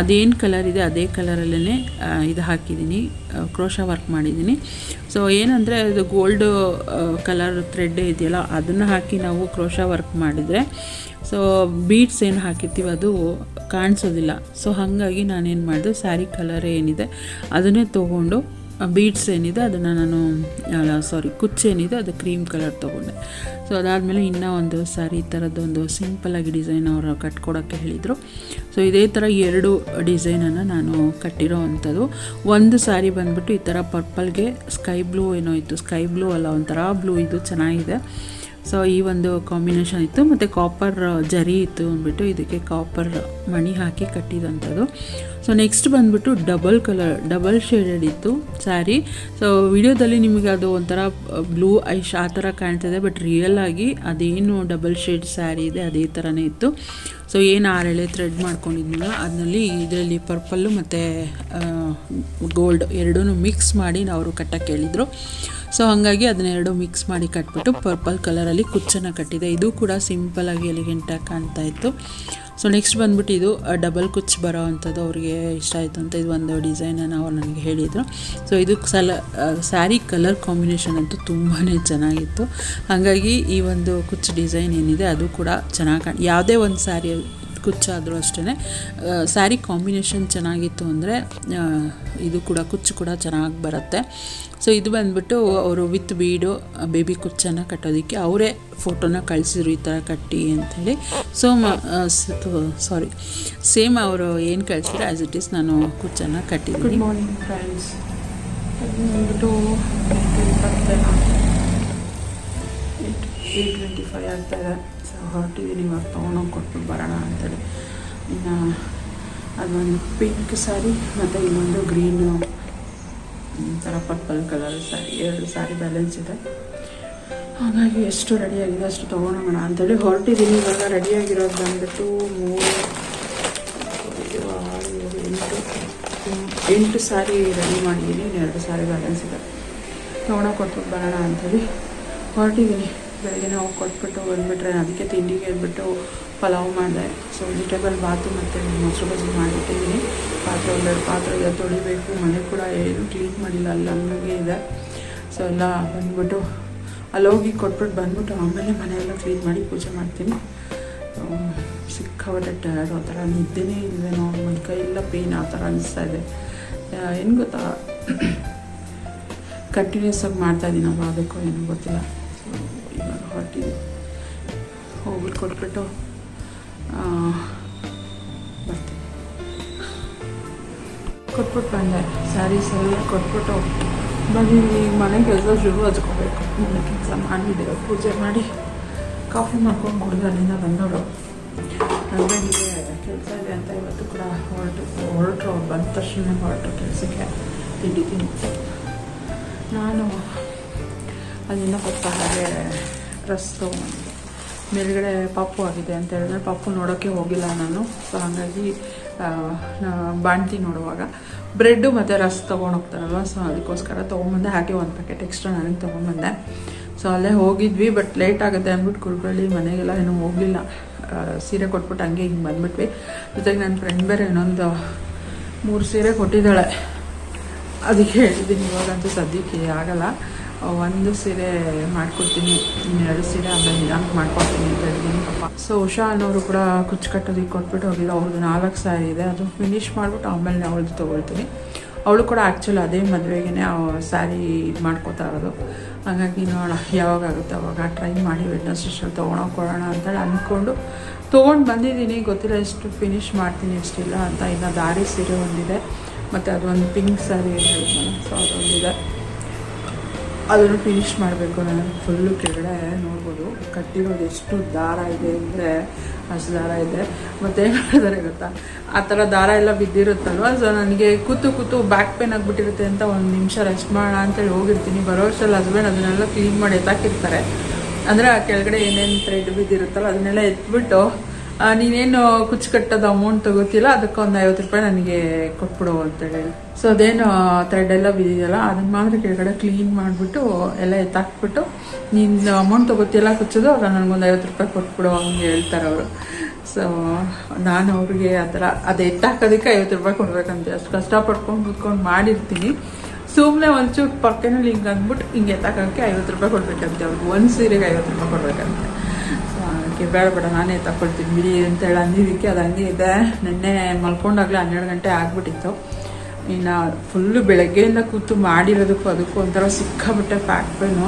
ಅದೇನು ಕಲರ್ ಇದೆ, ಅದೇ ಕಲರಲ್ಲೇ ಇದು ಹಾಕಿದ್ದೀನಿ. ಕ್ರೋಶ ವರ್ಕ್ ಮಾಡಿದ್ದೀನಿ. ಸೊ ಏನಂದರೆ ಅದು ಗೋಲ್ಡ್ ಕಲರ್ ಥ್ರೆಡ್ ಇದೆಯಲ್ಲ, ಅದನ್ನು ಹಾಕಿ ನಾವು ಕ್ರೋಶ ವರ್ಕ್ ಮಾಡಿದರೆ ಸೊ ಬೀಡ್ಸ್ ಏನು ಹಾಕಿರ್ತೀವಿ ಅದು ಕಾಣಿಸೋದಿಲ್ಲ. ಸೊ ಹಾಗಾಗಿ ನಾನೇನು ಮಾಡಿದೆ ಸ್ಯಾರಿ ಕಲರ್ ಏನಿದೆ, ಅದನ್ನೇ ತೊಗೊಂಡು ಬೀಡ್ಸ್ ಏನಿದೆ ಅದನ್ನು ನಾನು ಸಾರಿ ಕುಚ್ಚೇನಿದೆ ಅದು ಕ್ರೀಮ್ ಕಲರ್ ತೊಗೊಂಡೆ. ಸೊ ಅದಾದಮೇಲೆ ಇನ್ನೂ ಒಂದು ಸಾರಿ ಈ ಥರದ್ದು ಒಂದು ಸಿಂಪಲಾಗಿ ಡಿಸೈನ್ ಅವರು ಕಟ್ಕೊಡೋಕ್ಕೆ ಹೇಳಿದರು. ಸೊ ಇದೇ ಥರ ಎರಡು ಡಿಸೈನನ್ನು ನಾನು ಕಟ್ಟಿರೋ ಅಂಥದ್ದು. ಒಂದು ಸಾರಿ ಬಂದುಬಿಟ್ಟು ಈ ಥರ ಪರ್ಪಲ್ಗೆ ಸ್ಕೈ ಬ್ಲೂ ಏನೋ ಇತ್ತು ಸ್ಕೈ ಬ್ಲೂ ಅಲ್ಲ, ಒಂಥರ ಬ್ಲೂ ಇದು ಚೆನ್ನಾಗಿದೆ. ಸೊ ಈ ಒಂದು ಕಾಂಬಿನೇಷನ್ ಇತ್ತು. ಮತ್ತು ಕಾಪರ್ ಜರಿ ಇತ್ತು ಅಂದ್ಬಿಟ್ಟು ಇದಕ್ಕೆ ಕಾಪರ್ ಮಣಿ ಹಾಕಿ ಕಟ್ಟಿದಂಥದ್ದು. ಸೊ ನೆಕ್ಸ್ಟ್ ಬಂದುಬಿಟ್ಟು ಡಬಲ್ ಕಲರ್ ಡಬಲ್ ಶೇಡೆಡ್ ಇತ್ತು ಸ್ಯಾರಿ ಸೊ ವಿಡಿಯೋದಲ್ಲಿ ನಿಮಗೆ ಅದು ಒಂಥರ ಬ್ಲೂ ಐಶ್ ಆ ಥರ ಕಾಣ್ತಿದೆ ಬಟ್ ರಿಯಲ್ ಆಗಿ ಅದೇನು ಡಬಲ್ ಶೇಡ್ ಸ್ಯಾರಿ ಇದೆ, ಅದೇ ಥರನೇ ಇತ್ತು. ಸೊ ಏನು ಆರೆಳೆ ಥ್ರೆಡ್ ಮಾಡ್ಕೊಂಡಿದ್ನಲ್ಲ ಅದರಲ್ಲಿ ಇದರಲ್ಲಿ ಪರ್ಪಲ್ಲು ಮತ್ತು ಗೋಲ್ಡ್ ಎರಡೂ ಮಿಕ್ಸ್ ಮಾಡಿ ಅವರು ಕಟ್ಟಕ್ಕೆ ಹೇಳಿದರು. ಸೊ ಹಾಗಾಗಿ ಅದನ್ನೆರಡು ಮಿಕ್ಸ್ ಮಾಡಿ ಕಟ್ಬಿಟ್ಟು ಪರ್ಪಲ್ ಕಲರಲ್ಲಿ ಕುಚ್ಚನ್ನು ಕಟ್ಟಿದೆ. ಇದು ಕೂಡ ಸಿಂಪಲಾಗಿ ಎಲಿಗೆಂಟಾಗಿ ಕಾಣ್ತಾ ಇತ್ತು. ಸೊ ನೆಕ್ಸ್ಟ್ ಬಂದ್ಬಿಟ್ಟು ಇದು ಡಬಲ್ ಕುಚ್ ಬರೋ ಅಂಥದ್ದು ಅವ್ರಿಗೆ ಇಷ್ಟ ಆಯಿತು ಅಂತ ಇದು ಒಂದು ಡಿಸೈನನ್ನು ಅವ್ರು ನನಗೆ ಹೇಳಿದರು. ಸೊ ಇದು ಸಲ ಸ್ಯಾರಿ ಕಲರ್ ಕಾಂಬಿನೇಷನ್ ಅಂತೂ ತುಂಬಾ ಚೆನ್ನಾಗಿತ್ತು. ಹಾಗಾಗಿ ಈ ಒಂದು ಕುಚ್ ಡಿಸೈನ್ ಏನಿದೆ ಅದು ಕೂಡ ಚೆನ್ನಾಗಿ ಕಾಣ್, ಯಾವುದೇ ಒಂದು ಸ್ಯಾರಿ ಕುಚ್ಚಾದರೂ ಅಷ್ಟೇ ಸ್ಯಾರಿ ಕಾಂಬಿನೇಷನ್ ಚೆನ್ನಾಗಿತ್ತು ಅಂದರೆ ಇದು ಕೂಡ ಕುಚ್ಚು ಕೂಡ ಚೆನ್ನಾಗಿ ಬರುತ್ತೆ. ಸೊ ಇದು ಬಂದ್ಬಿಟ್ಟು ಅವರು ವಿತ್ ಬೀಡು ಬೇಬಿ ಕುಚ್ಚನ್ನು ಕಟ್ಟೋದಕ್ಕೆ ಅವರೇ ಫೋಟೋನ ಕಳಿಸಿದ್ರು ಈ ಥರ ಕಟ್ಟಿ ಅಂಥೇಳಿ. ಸೊ ಸಾರಿ ಸೇಮ್ ಅವರು ಏನು ಕಳಿಸಿದ್ರು ಆ್ಯಸ್ ಇಟ್ ಈಸ್ ನಾನು ಕುಚ್ಚನ್ನು ಕಟ್ಟಿದ್ದೀನಿ. ಮಾರ್ನಿಂಗ್ ಫ್ರೆಂಡ್ಸ್ ಬಂದ್ಬಿಟ್ಟು ಏಯ್ಟ್ ಟ್ವೆಂಟಿ ಫೈವ್ ಆಗ್ತಾಯಿದೆ ಹೊರಟಿದ್ದೀನಿ ಇವಾಗ ತೊಗೊಂಡೋಗಿ ಕೊಟ್ಬಿಟ್ಟು ಬರೋಣ ಅಂತೇಳಿ. ಇನ್ನು ಅದೊಂದು ಪಿಂಕ್ ಸ್ಯಾರಿ ಮತ್ತು ಇನ್ನೊಂದು ಗ್ರೀನು ಒಂಥರ ಪರ್ಪಲ್ ಕಲರ್ ಸ್ಯಾರಿ ಎರಡು ಸ್ಯಾರಿ ಬ್ಯಾಲೆನ್ಸ್ ಇದೆ. ಹಾಗಾಗಿ ಎಷ್ಟು ರೆಡಿಯಾಗಿದೆ ಅಷ್ಟು ತೊಗೊಂಡೋಗೋಣ ಅಂತೇಳಿ ಹೊರಟಿದ್ದೀನಿ ಇವಾಗ ರೆಡಿಯಾಗಿರೋದು ಬಂದ್ಬಿಟ್ಟು ಮೂರು, ಎಂಟು ಎಂಟು ಸಾರಿ ರೆಡಿ ಮಾಡಿದ್ದೀನಿ ಇನ್ನೆರಡು ಸಾರಿ ಬ್ಯಾಲೆನ್ಸ್ ಇದೆ. ತೊಗೊಂಡೋಗಿ ಕೊಟ್ಬಿಟ್ಟು ಬರೋಣ ಅಂಥೇಳಿ ಹೊರಟಿದ್ದೀನಿ ಬೆಳಗ್ಗೆ ಹೋಗಿ ಕೊಟ್ಬಿಟ್ಟು ಬಂದುಬಿಟ್ರೆ ಅದಕ್ಕೆ ತಿಂಡಿಗೆ ಹೇಳ್ಬಿಟ್ಟು ಪಲಾವ್ ಮಾಡಿದೆ. ಸೊ ವೆಜಿಟೇಬಲ್ ಬಾತು ಮತ್ತು ಮೊಸರು ಬಜ್ಜಿ ಮಾಡಿಟ್ಟಿದ್ದೀನಿ ಪಾತ್ರೆ ಒಂದೆರಡು ಪಾತ್ರೆ ಎಲ್ಲ ತೊಳಿಬೇಕು. ಮನೆ ಕೂಡ ಏನು ಕ್ಲೀನ್ ಮಾಡಿಲ್ಲ, ಅಲ್ಲಿ ಹಂಗೆ ಇದೆ. ಸೊ ಎಲ್ಲ ಬಂದ್ಬಿಟ್ಟು ಅಲ್ಲಿ ಹೋಗಿ ಕೊಟ್ಬಿಟ್ಟು ಬಂದ್ಬಿಟ್ಟು ಆಮೇಲೆ ಮನೆಯೆಲ್ಲ ಕ್ಲೀನ್ ಮಾಡಿ ಪೂಜೆ ಮಾಡ್ತೀನಿ. ಸಿಕ್ಕಾಪಟ್ಟೆ ಟಯರ್ಡ್ ಆ ಥರ ನಿದ್ದೆನೇ ಇಲ್ವೇನೋ ಮೈ ಕೈ ಎಲ್ಲ ಪೇಯ್ನ್ ಆ ಥರ ಅನಿಸ್ತಾ ಇದೆ. ಏನು ಗೊತ್ತಾ? ಕಂಟಿನ್ಯೂಸ್ ಆಗಿ ಮಾಡ್ತಾ ಇದ್ದೀನಲ್ಲ ಅದಕ್ಕೂ ಏನೂ ಗೊತ್ತಿಲ್ಲ. ಇವಾಗ ಹೋಗ್ಬಿಟ್ಟು ಕೊಟ್ಬಿಟ್ಟು ಬರ್ತೀನಿ. ಕೊಟ್ಬಿಟ್ಟು ಬಂದೆ. ಸ್ಯಾರೀಸ್ ಎಲ್ಲ ಕೊಟ್ಬಿಟ್ಟು ಬನ್ನಿ ಈಗ ಮನೆ ಕೆಲಸ ಶುರು ಹಚ್ಕೋಬೇಕು. ಮನೆ ಕೆಲಸ ಮಾಡಿದ್ದೆ. ಪೂಜೆ ಮಾಡಿ ಕಾಫಿ ಮಾಡ್ಕೊಂಡು ಕುಡಿದು ಅಲ್ಲಿಂದ ಬಂದವರು. ಹಸ್ಬೆಂಡಿಗೆ ಕೆಲಸ ಇದೆ ಅಂತ ಇವತ್ತು ಕೂಡ ಹೊರಟು, ಹೊರಟರು. ಅವ್ರು ಬಂದ ತಕ್ಷಣ ಹೊರಟು ಕೆಲಸಕ್ಕೆ. ತಿಂಡಿ ತಿಂದು. ನಾನು ಅಲ್ಲಿಂದ ಕೊಟ್ಟ ಹಾಗೆ ರಸ್ ತೊಗೊಂಡು ಮೇಲ್ಗಡೆ ಪಪ್ಪು ಆಗಿದೆ ಅಂತ ಹೇಳಿದ್ರೆ ಪಪ್ಪು ನೋಡೋಕ್ಕೆ ಹೋಗಿಲ್ಲ ನಾನು. ಸೊ ಹಾಗಾಗಿ ಬಾಣ್ತಿ ನೋಡುವಾಗ. ಬ್ರೆಡ್ಡು ಮತ್ತು ರಸ್ ತೊಗೊಂಡು ಹೋಗ್ತಾರಲ್ವ? ಸೊ ಅದಕ್ಕೋಸ್ಕರ ತೊಗೊಂಬಂದೆ, ಹಾಗೆ ಒಂದು ಪ್ಯಾಕೆಟ್ ಎಕ್ಸ್ಟ್ರಾ ನನಗೆ ತೊಗೊಂಬಂದೆ. ಸೊ ಅಲ್ಲೇ ಹೋಗಿದ್ವಿ ಬಟ್ ಲೇಟ್ ಆಗುತ್ತೆ ಅಂದ್ಬಿಟ್ಟು ಕುಳ್ಕೊಳ್ಳಿ ಮನೆಗೆಲ್ಲ ಏನೂ ಹೋಗಲಿಲ್ಲ. ಸೀರೆ ಕೊಟ್ಬಿಟ್ಟು ಹಂಗೆ ಹಿಂಗೆ ಬಂದ್ಬಿಟ್ವಿ. ಜೊತೆಗೆ ನನ್ನ ಫ್ರೆಂಡ್ ಬೇರೆ ಇನ್ನೊಂದು ಮೂರು ಸೀರೆ ಕೊಟ್ಟಿದ್ದಾಳೆ. ಅದಕ್ಕೆ ಹೇಳಿದ್ದೀನಿ ಇವಾಗಂತೂ ಸದ್ಯಕ್ಕೆ, ಆಗಲ್ಲ. ಒಂದು ಸೀರೆ ಮಾಡ್ಕೊಡ್ತೀನಿ, ಇನ್ನೆರಡು ಸೀರೆ, ಆಮೇಲೆ ನಿಧಾನಕ್ಕೆ ಮಾಡ್ಕೊಡ್ತೀನಿ ಅಂತ ಹೇಳಿದ್ದೀನಿ ಪಾಪ. ಸೊ ಉಷಾ ಅನ್ನೋರು ಕೂಡ ಕುಚ್ಚು ಕಟ್ಟೋದಕ್ಕೆ ಕೊಟ್ಬಿಟ್ಟು ಹೋಗಿಲ್ಲ. ಅವ್ರದ್ದು ನಾಲ್ಕು ಸಾರಿ ಇದೆ. ಅದು ಫಿನಿಶ್ ಮಾಡಿಬಿಟ್ಟು ಆಮೇಲೆ ಅವಳದು ತೊಗೊಳ್ತೀನಿ. ಅವಳು ಕೂಡ ಆ್ಯಕ್ಚುಲಿ ಅದೇ ಮದುವೆಗೆ ಸ್ಯಾರಿ ಇದು ಮಾಡ್ಕೋತಾ ಇರೋದು. ಹಾಗಾಗಿ ನೋಡೋಣ, ಯಾವಾಗ ಆಗುತ್ತೆ ಅವಾಗ. ಟ್ರೈ ಮಾಡಿ ವೆಡ್ನೆಸ್ಡೇ ತೊಗೊಳೋಕೆ ಕೊಡೋಣ ಅಂತೇಳಿ ಅಂದ್ಕೊಂಡು ತೊಗೊಂಡು ಬಂದಿದ್ದೀನಿ. ಗೊತ್ತಿಲ್ಲ ಎಷ್ಟು ಫಿನಿಶ್ ಮಾಡ್ತೀನಿ, ಎಷ್ಟಿಲ್ಲ ಅಂತ. ಇನ್ನು ದಾರಿ ಸೀರೆ ಒಂದಿದೆ. ಮತ್ತು ಅದೊಂದು ಪಿಂಕ್ ಸ್ಯಾರಿ ಹೇಳಿದ್ನಲ್ಲ ಸೊ ಅದೊಂದಿದೆ. ಅದನ್ನು ಫಿನಿಶ್ ಮಾಡಬೇಕು. ನಾನು ಫುಲ್ಲು ಕೆಳಗಡೆ ನೋಡ್ಬೋದು. ಕಟ್ಟಿರೋದು ಎಷ್ಟು ದಾರ ಇದೆ ಅಂದರೆ ಅಷ್ಟು ದಾರ ಇದೆ. ಮತ್ತು ಏನು ಗೊತ್ತಾ? ಆ ಥರ ದಾರ ಎಲ್ಲ ಬಿದ್ದಿರುತ್ತಲ್ವ? ಸೊ ನನಗೆ ಕೂತು ಕೂತು ಬ್ಯಾಕ್ ಪೇನ್ ಆಗಿಬಿಟ್ಟಿರುತ್ತೆ ಅಂತ ಒಂದು ನಿಮಿಷ ರೆಸ್ಟ್ ಮಾಡೋಣ ಅಂತೇಳಿ ಹೋಗಿರ್ತೀನಿ. ಬರೋ ಅಷ್ಟರಲ್ಲಿ ಹಸ್ಬೆಂಡ್ ಅದನ್ನೆಲ್ಲ ಕ್ಲೀನ್ ಮಾಡಿ ಎತ್ತಾಕಿರ್ತಾರೆ. ಅಂದರೆ ಆ ಕೆಳಗಡೆ ಏನೇನು ಥ್ರೆಡ್ ಬಿದ್ದಿರುತ್ತಲ್ಲ, ಅದನ್ನೆಲ್ಲ ಎತ್ಬಿಟ್ಟು ನೀನೇನು ಕುಚ್ಚು ಕಟ್ಟೋದು ಅಮೌಂಟ್ ತಗೋತಿಲ್ಲ ಅದಕ್ಕೆ ಒಂದು ಐವತ್ತು ರೂಪಾಯಿ ನನಗೆ ಕೊಟ್ಬಿಡು ಅಂತೇಳಿ ಸೊ ಅದೇನು ಥ್ರೆಡ್ ಎಲ್ಲ ಬಿದ್ದಿದೆಯಲ್ಲ ಅದನ್ನ ಮಾತ್ರ ಕೆಳಗಡೆ ಕ್ಲೀನ್ ಮಾಡಿಬಿಟ್ಟು, ಎಲ್ಲ ಎತ್ತಾಕ್ಬಿಟ್ಟು ನೀನು ಅಮೌಂಟ್ ತಗೋತಿಲ್ಲ ಕುಚ್ಚೋದು ಅವಾಗ ನನಗೊಂದು ಐವತ್ತು ರೂಪಾಯಿ ಕೊಟ್ಬಿಡು ಹಂಗೆ ಹೇಳ್ತಾರೆ ಅವರು. ಸೊ ನಾನು ಅವ್ರಿಗೆ ಆ ಥರ, ಅದು ಎತ್ತಾಕೋದಕ್ಕೆ ಐವತ್ತು ರೂಪಾಯಿ ಕೊಡ್ಬೇಕಂತೆ. ಅಷ್ಟು ಕಷ್ಟಪಟ್ಕೊಂಡು ಕುತ್ಕೊಂಡು ಮಾಡಿರ್ತೀನಿ. ಸುಮ್ಮನೆ ಒಂಚೂರು ಪಕ್ಕನಲ್ಲಿ ಹಿಂಗೆ ಅಂದ್ಬಿಟ್ಟು ಹಿಂಗೆ ಎತ್ತಾಕೋಕ್ಕೆ ಐವತ್ತು ರೂಪಾಯಿ ಕೊಡ್ಬೇಕಂತೆ ಅವ್ರಿಗೆ. ಒಂದು ಸೀರೆಗೆ ಐವತ್ತು ರೂಪಾಯಿ ಕೊಡ್ಬೇಕಂತೆ. ಅದಕ್ಕೆ ಬೇಡ ಬೇಡ, ನಾನೇ ತಗೊಳ್ತೀನಿ ಬಿಡಿ ಅಂತೇಳಿ ಅಂದಿದ್ದಕ್ಕೆ ಅದು ಹಂಗೆ ಇದೆ. ನಿನ್ನೆ ಮಲ್ಕೊಂಡಾಗಲೇ ಹನ್ನೆರಡು ಗಂಟೆ ಆಗಿಬಿಟ್ಟಿತ್ತು. ಇನ್ನು ಫುಲ್ಲು ಬೆಳಗ್ಗೆಯಿಂದ ಕೂತು ಮಾಡಿರೋದಕ್ಕೂ ಅದಕ್ಕೂ ಒಂಥರ ಸಿಕ್ಕಾಬಿಟ್ಟೆ ಪ್ಯಾಕ್ ಪೇನು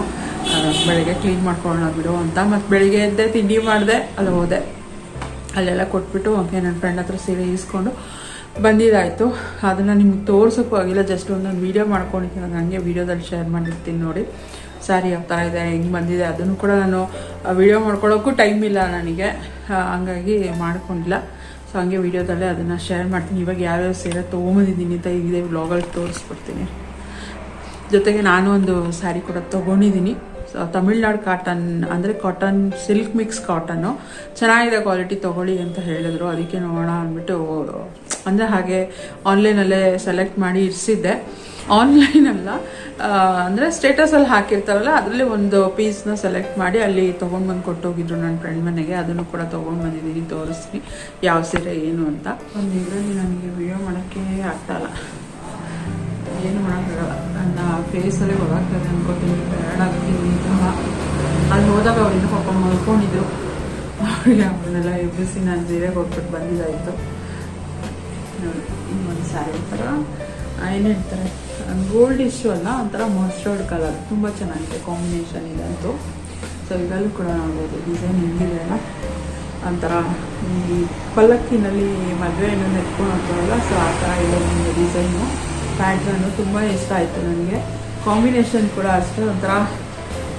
ಬೆಳಗ್ಗೆ ಕ್ಲೀನ್ ಮಾಡ್ಕೊಳ್ಳೋಣ ಬಿಡು ಅಂತ. ಮತ್ತು ಬೆಳಗ್ಗೆ ಎದ್ದೆ, ತಿಂಡಿ ಮಾಡಿದೆ, ಅಲ್ಲಿ ಹೋದೆ. ಅಲ್ಲೆಲ್ಲ ಕೊಟ್ಬಿಟ್ಟು ನನ್ನ ಫ್ರೆಂಡ್ ಹತ್ರ ಸೀರೆ ಇಸ್ಕೊಂಡು ಬಂದಿದ್ದಾಯಿತು. ಅದನ್ನು ನಿಮ್ಗೆ ತೋರ್ಸೋಕ್ಕೂ ಆಗಿಲ್ಲ ಜಸ್ಟ್ ಒಂದೊಂದು ವೀಡಿಯೋ ಮಾಡ್ಕೊಂಡಿದ್ದೀನಿ. ನಾನು ಹಂಗೆ ವೀಡಿಯೋದಲ್ಲಿ ಶೇರ್ ಮಾಡಿರ್ತೀನಿ ನೋಡಿ. ಸ್ಯಾರಿ ಥರ ಇದೆ, ಹೆಂಗೆ ಬಂದಿದೆ, ಅದನ್ನು ಕೂಡ ನಾನು ವಿಡಿಯೋ ಮಾಡ್ಕೊಳ್ಳೋಕ್ಕೂ ಟೈಮ್ ಇಲ್ಲ ನನಗೆ. ಹಂಗಾಗಿ ಮಾಡ್ಕೊಂಡಿಲ್ಲ. ಸೊ ಹಂಗೆ ವಿಡಿಯೋದಲ್ಲೇ ಅದನ್ನು ಶೇರ್ ಮಾಡ್ತೀನಿ. ಇವಾಗ ಯಾವ್ಯಾವ ಸೀರೆ ತೊಗೊಂಬಂದಿದ್ದೀನಿ ಅಂತ ಇದೆ ವ್ಲಾಗಲ್ಲಿ ತೋರಿಸ್ಬಿಡ್ತೀನಿ. ಜೊತೆಗೆ ನಾನು ಒಂದು ಸ್ಯಾರಿ ಕೂಡ ತೊಗೊಂಡಿದ್ದೀನಿ. ಸೊ ತಮಿಳ್ನಾಡು ಕಾಟನ್ ಅಂದರೆ ಕಾಟನ್ ಸಿಲ್ಕ್ ಮಿಕ್ಸ್ ಕಾಟನ್ನು ಚೆನ್ನಾಗಿದೆ ಕ್ವಾಲಿಟಿ ತೊಗೊಳ್ಳಿ ಅಂತ ಹೇಳಿದ್ರು. ಅದಕ್ಕೆ ನೋಡೋಣ ಅಂದ್ಬಿಟ್ಟು, ಅಂದರೆ ಹಾಗೆ ಆನ್ಲೈನಲ್ಲೇ ಸೆಲೆಕ್ಟ್ ಮಾಡಿ ಇರಿಸಿದ್ದೆ. ಆನ್ಲೈನ್ ಅಲ್ಲ. ಅಂದರೆ ಸ್ಟೇಟಸಲ್ಲಿ ಹಾಕಿರ್ತಾರಲ್ಲ, ಅದರಲ್ಲಿ ಒಂದು ಪೀಸ್ನ ಸೆಲೆಕ್ಟ್ ಮಾಡಿ ಅಲ್ಲಿ ತೊಗೊಂಡು ಬಂದು ಕೊಟ್ಟೋಗಿದ್ರು ನನ್ನ ಫ್ರೆಂಡ್ ಮನೆಗೆ. ಅದನ್ನು ಕೂಡ ತೊಗೊಂಡು ಬಂದಿದ್ದೀನಿ, ತೋರಿಸ್ತೀನಿ ಯಾವ ಸೀರೆ ಏನು ಅಂತ. ಒಂದು ಇದರಲ್ಲಿ ನನಗೆ ವಿಡಿಯೋ ಮಾಡೋಕ್ಕೆ ಆಗ್ತಾಯಿಲ್ಲ ಏನು ಮಾಡೋಕ್ಕಾಗಲ್ಲ ನನ್ನ ಫೇಸಲ್ಲಿ ಗೊತ್ತಾಗ್ತದೆ ಅನ್ಕೋತೀನಿ ಬ್ಯಾಡ್ ಆಗ್ತೀನಿ ಅಲ್ಲಿ ಹೋದಾಗ ಅವ್ರಿಂದ ಪಾಪ ಮಲ್ಕೊಂಡಿದ್ರು. ಅವ್ರಿಗೆ ಅವನ್ನೆಲ್ಲ ಎಬ್ಬಿಸಿ ನಾನು ಸೀರೆ ಹೋಗ್ಬಿಟ್ಟು ಬಂದಿದ್ದಾಯಿತು. ನೋಡಿ, ಇನ್ನೊಂದು ಸ್ಯಾರಿ ಥರ ಏನು ಹೇಳ್ತಾರೆ ಗೋಲ್ಡ್ ಇಶ್ಯೂ ಅಲ್ಲ, ಒಂಥರ ಮಸ್ಟರ್ಡ್ ಕಲರ್ ತುಂಬ ಚೆನ್ನಾಗಿದೆ ಕಾಂಬಿನೇಷನ್ ಇದೆ ಅಂತೂ. ಸೊ ಇದರಲ್ಲೂ ಕೂಡ ನೋಡ್ಬೋದು ಡಿಸೈನ್ ಹೆಂಗಿದೆ ಅಲ್ಲ? ಒಂಥರ ಈ ಪಲ್ಲಕ್ಕಿನಲ್ಲಿ ಮದುವೆ ಏನೋ ಎತ್ಕೊಂಡು ಹೋಗ್ತಾರಲ್ಲ ಸೊ ಆ ಥರ ಇದೆ ಒಂದು ಡಿಸೈನು ಪ್ಯಾಟ್ರನ್ನು ತುಂಬ ಇಷ್ಟ ಆಯಿತು ನನಗೆ. ಕಾಂಬಿನೇಷನ್ ಕೂಡ ಅಷ್ಟೇ, ಒಂಥರ